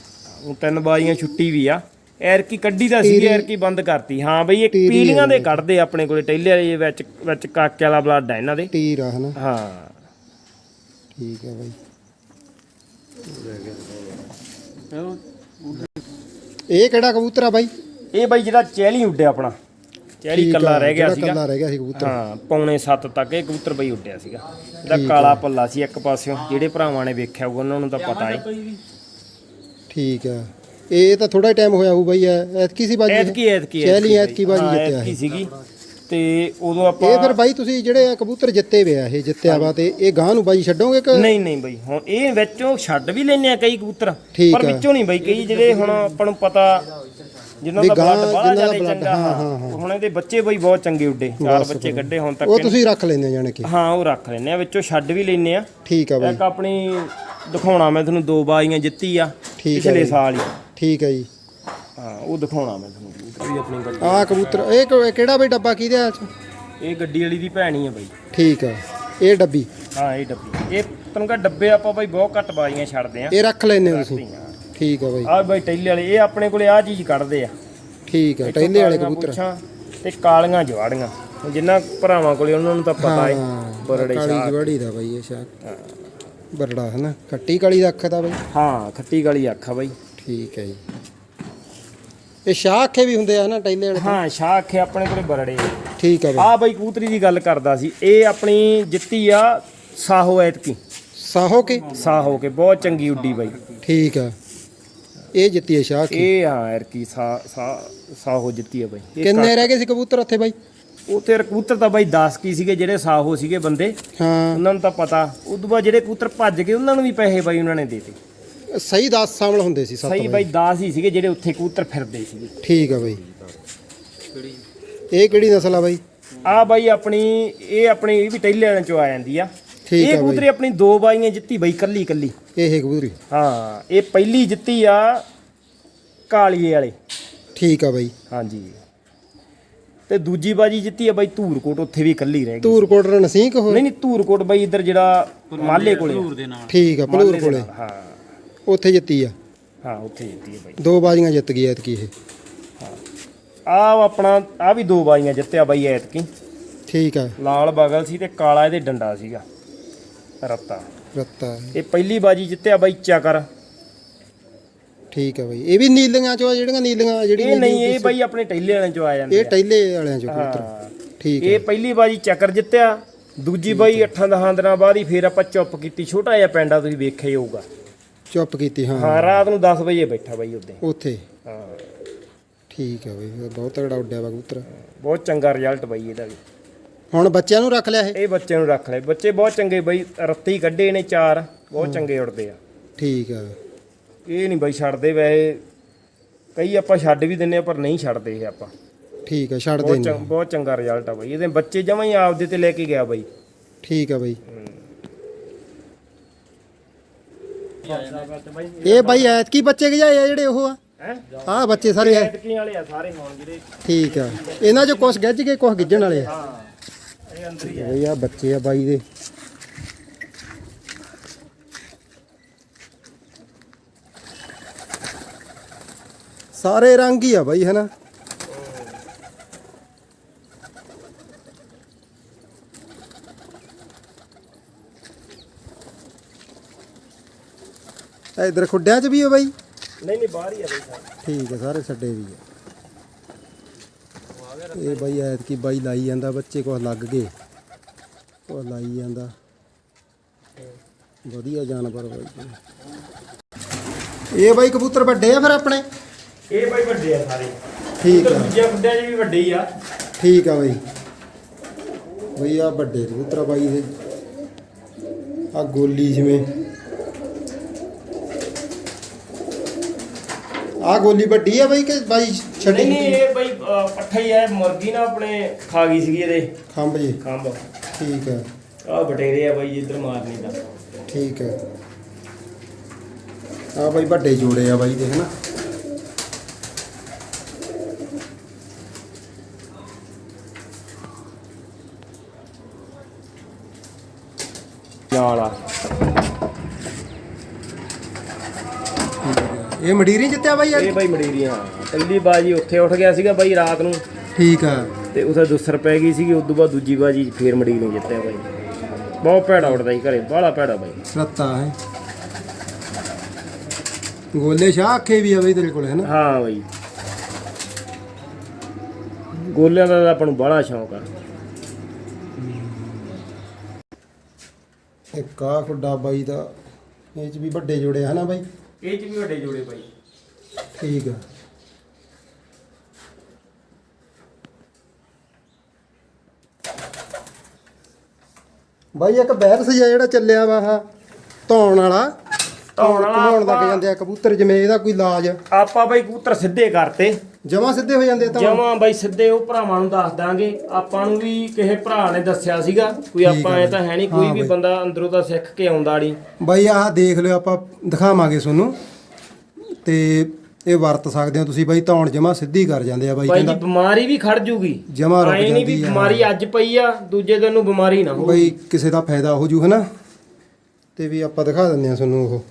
ਉਹ ਤਿੰਨ ਬਾਜ਼ੀਆਂ ਛੁੱਟੀ ਵੀ ਆ। ਐਰ ਕੀ ਕੱਢੀ ਦਾ ਸੀ ਟੀਰੀ- ਐਰ ਕੀ ਬੰਦ ਕਰਤੀ। ਹਾਂ ਬਈ ਇਹ ਪੀਲੀਆਂ ਦੇ। ਕੱਢਦੇ ਆਪਣੇ ਕੋਲੇ ਟੈਲੇ ਵਾਲੇ ਵਿੱਚ ਵਿੱਚ ਕਾਕੇ ਵਾਲਾ ਬਲੱਡ ਆ ਇਹਨਾਂ ਦੇ। ਟੀਰ ਆ ਹਨਾ। ਹਾਂ। ਠੀਕ ਆ ਬਾਈ। ਇਹ ਕਿਹੜਾ ਕਬੂਤਰ ਆ ਬਾਈ? ਇਹ ਬਾਈ ਜਿਹੜਾ ਚਹਿਲੀ ਉੱਡਿਆ ਆਪਣਾ। ਚਹਿਲੀ ਠੀਕ ਕੱਲਾ ਆ, ਰਹਿ ਗਿਆ ਜਿਹੜਾ ਸੀਗਾ। ਕੱਲਾ ਰਹਿ ਗਿਆ ਸੀ ਕਬੂਤਰ। ਹਾਂ ਪੌਣੇ 7 ਤੱਕ ਇਹ ਕਬੂਤਰ ਬਈ ਉੱਡਿਆ ਸੀਗਾ। ਇਹਦਾ ਕਾਲਾ ਪੱਲਾ ਸੀ ਇੱਕ ਪਾਸਿਓਂ। ਜਿਹੜੇ ਭਰਾਵਾਂ ਨੇ ਵੇਖਿਆ ਹੋਊਗਾ ਉਹਨਾਂ ਨੂੰ ਤਾਂ ਪਤਾ ਹੈ। ਠੀਕ ਆ। ਇਹ ਤਾਂ ਥੋੜਾ ਟਾਈਮ ਹੋਇਆ ਹੋਊ ਬਾਈ ਐਤਕੀ ਸੀ ਬਾਜੀ ਇਹ? ਐਤਕੀ ਐਤਕੀ ਚਹਿਲੀ ਐਤਕੀ ਬਾਜੀ ਐਤਕੀ। ਸੀਗੀ। ਤੇ ਉਦੋਂ ਆਪਾਂ ਇਹ ਫਿਰ ਬਾਈ ਤੁਸੀਂ ਜਿਹੜੇ ਆ ਕਬੂਤਰ ਜਿੱਤੇ ਵੇ ਆ ਇਹ ਜਿੱਤਿਆ ਵਾ ਤੇ ਇਹ ਗਾਂ ਨੂੰ ਬਾਈ ਛੱਡੋਗੇ ਕਿ ਨਹੀਂ ਨਹੀਂ ਬਈ ਹੁਣ ਇਹ ਵਿੱਚੋਂ ਛੱਡ ਵੀ ਲੈਨੇ ਆ ਕਈ ਕਬੂਤਰ ਠੀਕ ਪਰ ਆ। ਵਿੱਚੋਂ ਨਹੀਂ ਬਈ ਕਈ ਜਿਹੜੇ ਹੁਣ ਆਪਾਂ ਨੂੰ ਪਤਾ ਜਿਨ੍ਹਾਂ ਵੀ ਦਾ ਗਾਂ, ਬਲੱਡ ਬਾਹਲਾ ਜਿਨ੍ਹਾਂ ਦਾ ਜ਼ਿਆਦਾ blood, ਚੰਗਾ ਹਾਂ, ਹਾਂ, ਹਾਂ। ਹੁਣ ਇਹਦੇ ਬੱਚੇ ਬਈ ਬਹੁਤ ਚੰਗੇ ਉੱਡੇ ਚਾਰ ਬੱਚੇ। ਕੱਢੇ ਹੁਣ ਤੱਕ ਉਹ ਤੁਸੀਂ ਰੱਖ ਲੈਂਦੇ ਜਾਣ ਕੇ ਹਾਂ ਉਹ ਰੱਖ ਲੈਨੇ ਆ ਵਿੱਚੋਂ ਛੱਡ ਵੀ ਲੈਨੇ ਆ ਠੀਕ ਆ ਬਾਈ ਇੱਕ ਆਪਣੀ ਦਿਖਾਉਣਾ ਮੈਂ ਤੁਹਾਨੂੰ ਦੋ ਬਾਜ਼ੀਆਂ ਜਿੱਤੀ ਆ ਠੀਕ ਪਿਛਲੇ। ਸਾਲ ਹੀ ਠੀਕ ਆ ਜੀ ਹਾਂ ਉਹ ਦਿਖਾਉਣਾ ਮੈਂ ਤੁਹਾਨੂੰ। ਵੀ ਆਪਣੀ ਗੱਡੀ ਆਹ ਕਬੂਤਰ। ਇਹ ਕ- ਕਿਹੜਾ ਬਈ ਡੱਬਾ ਕਿਹਦੇ ਆ ਚ? ਇਹ ਗੱਡੀ ਵਾਲੀ ਦੀ ਭੈਣੀ ਆ ਬਾਈ। ਠੀਕ ਆ। ਇਹ ਡੱਬੀ? ਹਾਂ ਇਹ ਡੱਬੀ। ਇਹ ਤੁਹਾਨੂੰ ਕਹ ਡੱਬੇ ਆਪਾਂ ਬਾਈ ਬਹੁਤ ਘੱਟ ਬਾਜ਼ੀਆਂ ਛੱਡਦੇ ਆ। ਇਹ ਰੱਖ ਹੋ ਤੁਸੀਂ? ਹਾਂ। ਠੀਕ ਆ ਬਾਈ। ਆ ਬਾਈ ਟੈਲੇ ਵਾਲੇ ਇਹ ਆਪਣੇ ਕੋਲੇ ਆ ਚੀਜ਼ ਕੱਢਦੇ ਆ। ਠੀਕ ਆ ਟੈਲੇ ਵਾਲੇ ਕਾਲੀਆਂ ਕਬੂਤਰ। ਪੁੱਛਾਂ ਤੇ ਕਾਲੀਆਂ ਜਵਾੜੀਆਂ। ਹੁਣ ਜਿੰਨਾ ਭਰਾਵਾਂ ਕੋਲੇ ਉਹਨਾਂ ਨੂੰ ਤਾਂ ਪਤਾ ਹੈ ਬਰੜੇ ਕਾਲੀ ਸ਼ਾਹ ਜਵਾੜੀ ਦਾ ਬਾਈ ਇਹ ਸ਼ਾਕ। ਬਰੜਾ ਹੈ ਨਾ ਖੱਟੀ ਕਾਲੀ ਦਾ ਅੱਖ ਦਾ ਬਾਈ। ਹਾਂ ਖੱਟੀ ਕਾਲੀ ਅੱਖ ਆ ਬਾਈ। ਠੀਕ ਹੈ ਜੀ। ਇਹ ਸ਼ਾਖੇ ਵੀ ਹੁੰਦੇ ਆ ਨਾ ਟੈਲੇ ਵਾਲੇ ਹਾਂ ਸ਼ਾਹ ਅੱਖੇ ਆਪਣੇ ਕੋਲੇ ਬਰੜੇ ਆ। ਠੀਕ ਆ ਬਾਈ ਆ ਬਾਈ ਕਬੂਤਰੀ ਦੀ ਗੱਲ ਕਰਦਾ ਸੀ ਇਹ ਆਪਣੀ ਜਿੱਤੀ ਆ ਸਾਹੋ ਐਤਕੀ। ਸਾਹੋ ਕੇ? ਸਾਹੋ ਕੇ ਬਹੁਤ ਚੰਗੀ ਉੱਡੀ ਬਾਈ। ਠੀਕ ਆ। ਇਹ ਜਿੱਤੀ ਹੈ ਸ਼ਾਖ ਇਹ ਹਾਂ ਐਰਕੀ ਸਾ ਸਾ ਸਾਹੋ ਜਿੱਤੀ ਆ ਬਾਈ। ਕਿੰਨੇ ਰਹਿ ਗਏ ਸੀ ਕਬੂਤਰ ਉੱਥੇ ਬਾਈ? ਉੱਥੇ ਕਬੂਤਰ ਤਾਂ ਬਾਈ 10 ਕੀ ਸੀਗੇ ਜਿਹੜੇ ਸਾਹੋ ਸੀਗੇ ਬੰਦੇ। ਹਾਂ। ਉਹਨਾਂ ਨੂੰ ਤਾਂ ਪਤਾ। ਉਦੋਂ ਬਾਅਦ ਜਿਹੜੇ ਕਬੂਤਰ ਭੱਜ ਗਏ ਉਹਨਾਂ ਨੂੰ ਵੀ ਪੈਸੇ ਬਾਈ ਉਹਨਾਂ ਨੇ ਦੇਤੇ। ਸਹੀ 10 ਸ਼ਾਮਲ ਹੁੰਦੇ ਸੀ ਸੱਤ ਸਹੀ ਬਾਈ। 10 ਹੀ ਸੀਗੇ ਜਿਹੜੇ ਉੱਥੇ ਕਬੂਤਰ ਫਿਰਦੇ ਸੀਗੇ। ਠੀਕ ਆ ਬਾਈ। ਇਹ ਕਿਹੜੀ ਨਸਲ ਆ ਬਾਈ? ਆ ਬਾਈ ਆਪਣੀ ਇਹ ਆਪਣੀ ਇਹ ਵੀ ਟੈਲੇ ਵਾਲਿਆਂ ਚੋਂ ਆ ਜਾਂਦੀ ਆ। ਠੀਕ ਇਹ ਆ ਬਾਈ। ਕਬੂਤਰੀ ਆਪਣੀ ਦੋ ਬਾਈਆਂ ਜਿੱਤੀ ਬਾਈ ਕੱਲੀ ਕੱਲੀ। ਇਹ ਕਬੂਤਰੀ। ਹਾਂ ਇਹ ਪਹਿਲੀ ਜਿੱਤੀ ਆ ਕਾਲੀਏ ਵਾਲੇ। ਠੀਕ ਆ ਬਾਈ। ਹਾਂਜੀ। ਤੇ ਦੂਜੀ ਬਾਜੀ ਜਿੱਤੀ ਆ ਬਾਈ ਧੂਰਕੋਟ ਉੱਥੇ ਵੀ ਕੱਲੀ ਰਹਿ ਗਈ ਧੂਰਕੋਟ ਰਣਸੀਂਕ ਹੋ ਨਹੀਂ ਨਹੀਂ ਧੂਰਕੋਟ ਬਾਈ ਇੱਧਰ ਜਿਹੜਾ ਮਾਲੇ ਕੋਲੇ ਠੀਕ ਆ ਭਲੂਰ ਕੋਲੇ। ਹਾਂ। ਉੱਥੇ ਜਿੱਤੀ ਆ। ਹਾਂ ਉੱਥੇ ਜਿੱਤੀ ਆ ਬਾਈ। ਦੋ ਬਾਜ਼ੀਆਂ ਜਿੱਤ ਗਈ ਐਤਕੀ ਇਹ। ਆਪਣਾ ਆ ਵੀ ਦੋ ਬਾਈਆਂ ਜਿੱਤਿਆ ਬਾਈ ਐਤਕੀ। ਠੀਕ ਆ। ਲਾਲ ਬਗਲ ਸੀ ਤੇ ਕਾਲਾ ਇਹਦੇ ਡੰਡਾ ਸੀਗਾ। ਰੱਤਾ। ਰੱਤਾ। ਇਹ ਪਹਿਲੀ ਬਾਜੀ ਜਿੱਤਿਆ ਬਾਈ ਚੱਕਰ ਠੀਕ ਆ ਬਾਈ। ਇਹ ਵੀ ਨੀਲੀਆਂ ਚੋਂ ਆ ਜਿਹੜੀਆਂ ਨੀਲੀਆਂ ਜਿਹੜੀ ਇਹ ਨਹੀਂ ਇਹ ਬਾਈ ਆਪਣੇ ਟੈਲੇ ਵਾਲਿਆਂ ਚੋਂ ਆ ਜਾਂਦੇ ਇਹ ਆ। ਟੈਲੇ ਵਾਲਿਆਂ ਚੋਂ ਕਬੂਤਰ। ਠੀਕ ਇਹ ਪਹਿਲੀ ਬਾਜੀ ਚੱਕਰ ਜਿੱਤਿਆ। ਦੂਜੀ ਬਾਈ 8-10 ਦਿਨਾਂ ਬਾਅਦ ਹੀ ਫੇਰ ਆਪਾਂ ਚੁੱਪ ਕੀਤੀ। ਛੋਟਾ ਜਿਹਾ ਪਿੰਡ ਤੁਸੀਂ ਵੇਖਿਆ ਹੀ ਹੋਊਗਾ। ਚੁੱਪ ਕੀਤੀ ਹਾਂ। ਹਾਂ ਰਾਤ ਨੂੰ 10 ਵਜੇ ਬੈਠਾ ਬਾਈ ਉੱਤੇ ਉੱਥੇ? ਹਾਂ। ਠੀਕ ਆ ਬਾਈ ਇਹ ਬਹੁਤ ਤਗੜਾ ਉੱਡਿਆ ਵਾ ਕਬੂਤਰ। ਬਹੁਤ ਚੰਗਾ ਰਿਜ਼ਲਟ ਬਾਈ ਇਹਦਾ ਵੀ। ਹੁਣ ਬੱਚਿਆਂ ਨੂੰ ਰੱਖ ਲਿਆ ਇਹ? ਇਹ ਬੱਚੇ ਨੂੰ ਰੱਖ ਲੈ ਬੱਚੇ ਬਹੁਤ ਚੰਗੇ ਬਾਈ ਰੱਤੀ ਕੱਢੇ ਨੇ ਚਾਰ ਬਹੁਤ ਚੰਗੇ ਉੜਦੇ ਆ। ਠੀਕ ਆ। ਇਹ ਨਹੀਂ ਬਾਈ ਛੱਡਦੇ ਵੈਸੇ। ਕਈ ਆਪਾਂ ਛੱਡ ਵੀ ਦਿੰਨੇ ਆ ਪਰ ਨਹੀਂ ਛੱਡਦੇ ਇਹ ਆਪਾਂ। ਠੀਕ ਆ ਛੱਡ ਬਹੁਤ ਦੇ ਬਹੁਤ ਚੰਗਾ ਰਿਜ਼ਲਟ ਆ ਬਾਈ। ਇਹਦੇ ਬੱਚੇ ਜਮਾਂ ਹੀ ਆਪਦੇ ਤੇ ਲੈ ਕੇ ਗਿਆ ਬਾਈ। ਠੀਕ ਆ ਬਾਈ। ਇਹ ਬਾਈ ਐਤਕੀ ਬੱਚੇ ਗਜਾਏ ਆ ਜਿਹੜੇ ਉਹ ਆ? ਹੈ? ਬੱਚੇ ਸਾਰੇ ਐ ਐਤਕੀ ਵਾਲੇ ਆ ਸਾਰੇ ਹੁਣ ਜਿਹੜੇ। ਠੀਕ ਆ। ਇਹਨਾਂ ਚੋਂ ਕੁਝ ਗਿੱਜ ਗਏ ਕੁਝ ਗਿੱਜਣ ਵਾਲੇ ਆ। ਹਾਂ ਇਹ ਅੰਦਰ ਹੀ ਆ ਬੱਚੇ ਆ ਬਾਈ ਦੇ। ਸਾਰੇ ਰੰਗ ਹੀ ਆ ਬਾਈ ਹਨਾ? ਇਧਰ ਖੁੱਡਿਆਂ 'ਚ ਵੀ ਆ ਬਾਈ? ਨਹੀਂ ਨਹੀਂ ਬਾਹਰ ਹੀ ਆ ਬਾਈ ਸਾਰੇ। ਠੀਕ ਹੈ ਸਾਰੇ ਛੱਡੇ ਵੀ ਆ। ਇਹ ਬਾਈ ਐਤਕੀ ਬਾਈ ਲਾਈ ਜਾਂਦਾ ਬੱਚੇ ਕੋਲ ਲੱਗ ਗਏ। ਉਹ ਲਾਈ ਜਾਂਦਾ। ਵਧੀਆ ਜਾਨਵਰ ਬਾਈ। ਇਹ ਬਾਈ ਕਬੂਤਰ ਵੱਡੇ ਆ ਫਿਰ ਆਪਣੇ? ਇਹ ਬਾਈ ਵੱਡੇ ਆ ਸਾਰੇ। ਠੀਕ ਆ। ਦੂਜੇ ਖੁੱਡਿਆਂ 'ਚ ਵੀ ਵੱਡੇ ਹੀ ਆ। ਠੀਕ ਆ ਬਾਈ। ਬਈ ਆ ਵੱਡੇ ਕਬੂਤਰ ਬਾਈ ਦੇ ਆ ਗੋਲੀ ਜਿਵੇਂ ਆ ਗੋਲੀ ਵੱਡੀ ਆ ਬਾਈ ਕਿ ਬਾਈ ਛੱਡੀ ਨਹੀਂ ਨਹੀਂ ਇਹ ਬਾਈ ਪੱਠਾ ਹੀ ਆ ਮੁਰਗੀ ਨਾ ਆਪਣੇ ਖਾ ਗਈ ਸੀਗੀ ਇਹਦੇ। ਖੰਭ ਜੀ। ਖੰਭ। ਠੀਕ ਆ। ਆ ਬਟੇਰੇ ਆ ਬਾਈ ਜਿੱਧਰ ਮਾਰਨੀ ਦਾ। ਠੀਕ ਹੈ ਆ ਬਾਈ ਵੱਡੇ ਜੋੜੇ ਆ ਬਾਈ ਦੇ ਹਨਾ? ਨਾਲ ਆ। ਇਹ ਮਡੀਰੀ ਜਿੱਤਿਆ ਬਾਈ ਇਹ ਬਾਈ ਮੜੇਰੀਆਂ ਪਹਿਲੀ ਬਾਜੀ ਉੱਥੇ ਉੱਠ ਗਿਆ ਸੀਗਾ ਬਾਈ ਰਾਤ ਨੂੰ। ਠੀਕ ਆ। ਤੇ ਉਥੇ ਦੁਸਰ ਪੈ ਗਈ ਸੀਗੀ ਉਦੋਂ ਬਾਅਦ ਦੂਜੀ ਬਾਜੀ ਫੇਰ ਮੜੀ ਨਹੀਂ ਜਿੱਤਿਆ ਬਾਈ। ਬਹੁਤ ਭੈੜਾ ਉੱਡਦਾ ਸੀ ਘਰੇ ਬਾਹਲਾ ਭੈੜਾ ਬਾਈ। ਰੱਤਾ ਹੈ। ਗੋਲੇ ਸ਼ਾਹ ਅੱਖੇ ਵੀ ਆ ਬਾਈ ਤੇਰੇ ਕੋਲ ਹਨਾ? ਹਾਂ ਬਾਈ। ਗੋਲਿਆਂ ਦਾ ਤਾਂ ਆਪਾਂ ਨੂੰ ਬੜਾ ਸ਼ੌਂਕ ਆ। ਇੱਕ ਆ ਖੁੱਡਾ ਬਾਈ ਦਾ ਇਹ ਚ ਵੀ ਵੱਡੇ ਜੋੜੇ ਹਨਾ ਬਾਈ? ਇਹ ਚ ਵੀ ਵੱਡੇ ਜੋੜੇ ਬਾਈ ਠੀਕ ਆ। ਬਾਈ ਇੱਕ ਬੈਰਸ ਜਿਹਾ ਜਿਹੜਾ ਚੱਲਿਆ ਵਾ ਆਹ ਧੌਣ ਵਾਲਾ। ਧੌਣ ਵਾਲਾ ਧੌਣ ਲੱਗ ਆਪਾਂ- ਜਾਂਦੇ ਆ ਕਬੂਤਰ ਜਿਵੇਂ ਇਹਦਾ ਕੋਈ ਇਲਾਜ। ਆਪਾਂ ਬਾਈ ਕਬੂਤਰ ਸਿੱਧੇ ਕਰਤੇ। ਜਮਾ ਸਿੱਧੇ ਹੋ ਜਾਂਦੇ ਤਾਂ ਜਮਾਂ ਬਾਈ ਸਿੱਧੇ ਉਹ ਭਰਾਵਾਂ ਨੂੰ ਦੱਸ ਦਾਂਗੇ। ਆਪਾਂ ਨੂੰ ਵੀ ਕਿਸੇ ਭਰਾ ਨੇ ਦੱਸਿਆ ਸੀਗਾ ਕੋਈ ਆਪਾਂ ਆ ਇਹ ਤਾਂ ਹੈ ਨਹੀਂ ਕੋਈ ਵੀ। ਬੰਦਾ ਅੰਦਰੋਂ ਤਾਂ ਸਿੱਖ ਕੇ ਆਉਂਦਾ ਨਹੀਂ ਬਾਈ ਆਹ ਦੇਖ ਲਿਓ ਆਪਾਂ ਦਿਖਾਵਾਂਗੇ ਤੁਹਾਨੂੰ। ਤੇ ਇਹ ਵਰਤ ਸਕਦੇ ਹੋ ਤੁਸੀਂ ਬਾਈ ਧੌਣ ਜਮਾ ਸਿੱਧੀ ਕਰ ਜਾਂਦੇ ਆ ਬਾਈ ਬਾਈ ਬਿਮਾਰੀ ਵੀ ਖੜ ਜੂਗੀ। ਜਮਾਂ ਰੁਕ ਐਂ ਨਹੀਂ ਜਾਂਦੀ ਵੀ ਆ। ਬਿਮਾਰੀ ਅੱਜ ਪਈ ਆ ਦੂਜੇ ਦਿਨ ਨੂੰ ਬਿਮਾਰੀ ਨਾ ਹੋ ਬਾਈ ਕਿਸੇ ਦਾ ਫਾਇਦਾ ਹੋ ਜੂ ਹਨਾ? ਤੇ ਵੀ ਆਪਾਂ ਦਿਖਾ ਦਿੰਦੇ ਆ ਤੁਹਾਨੂੰ ਉਹ।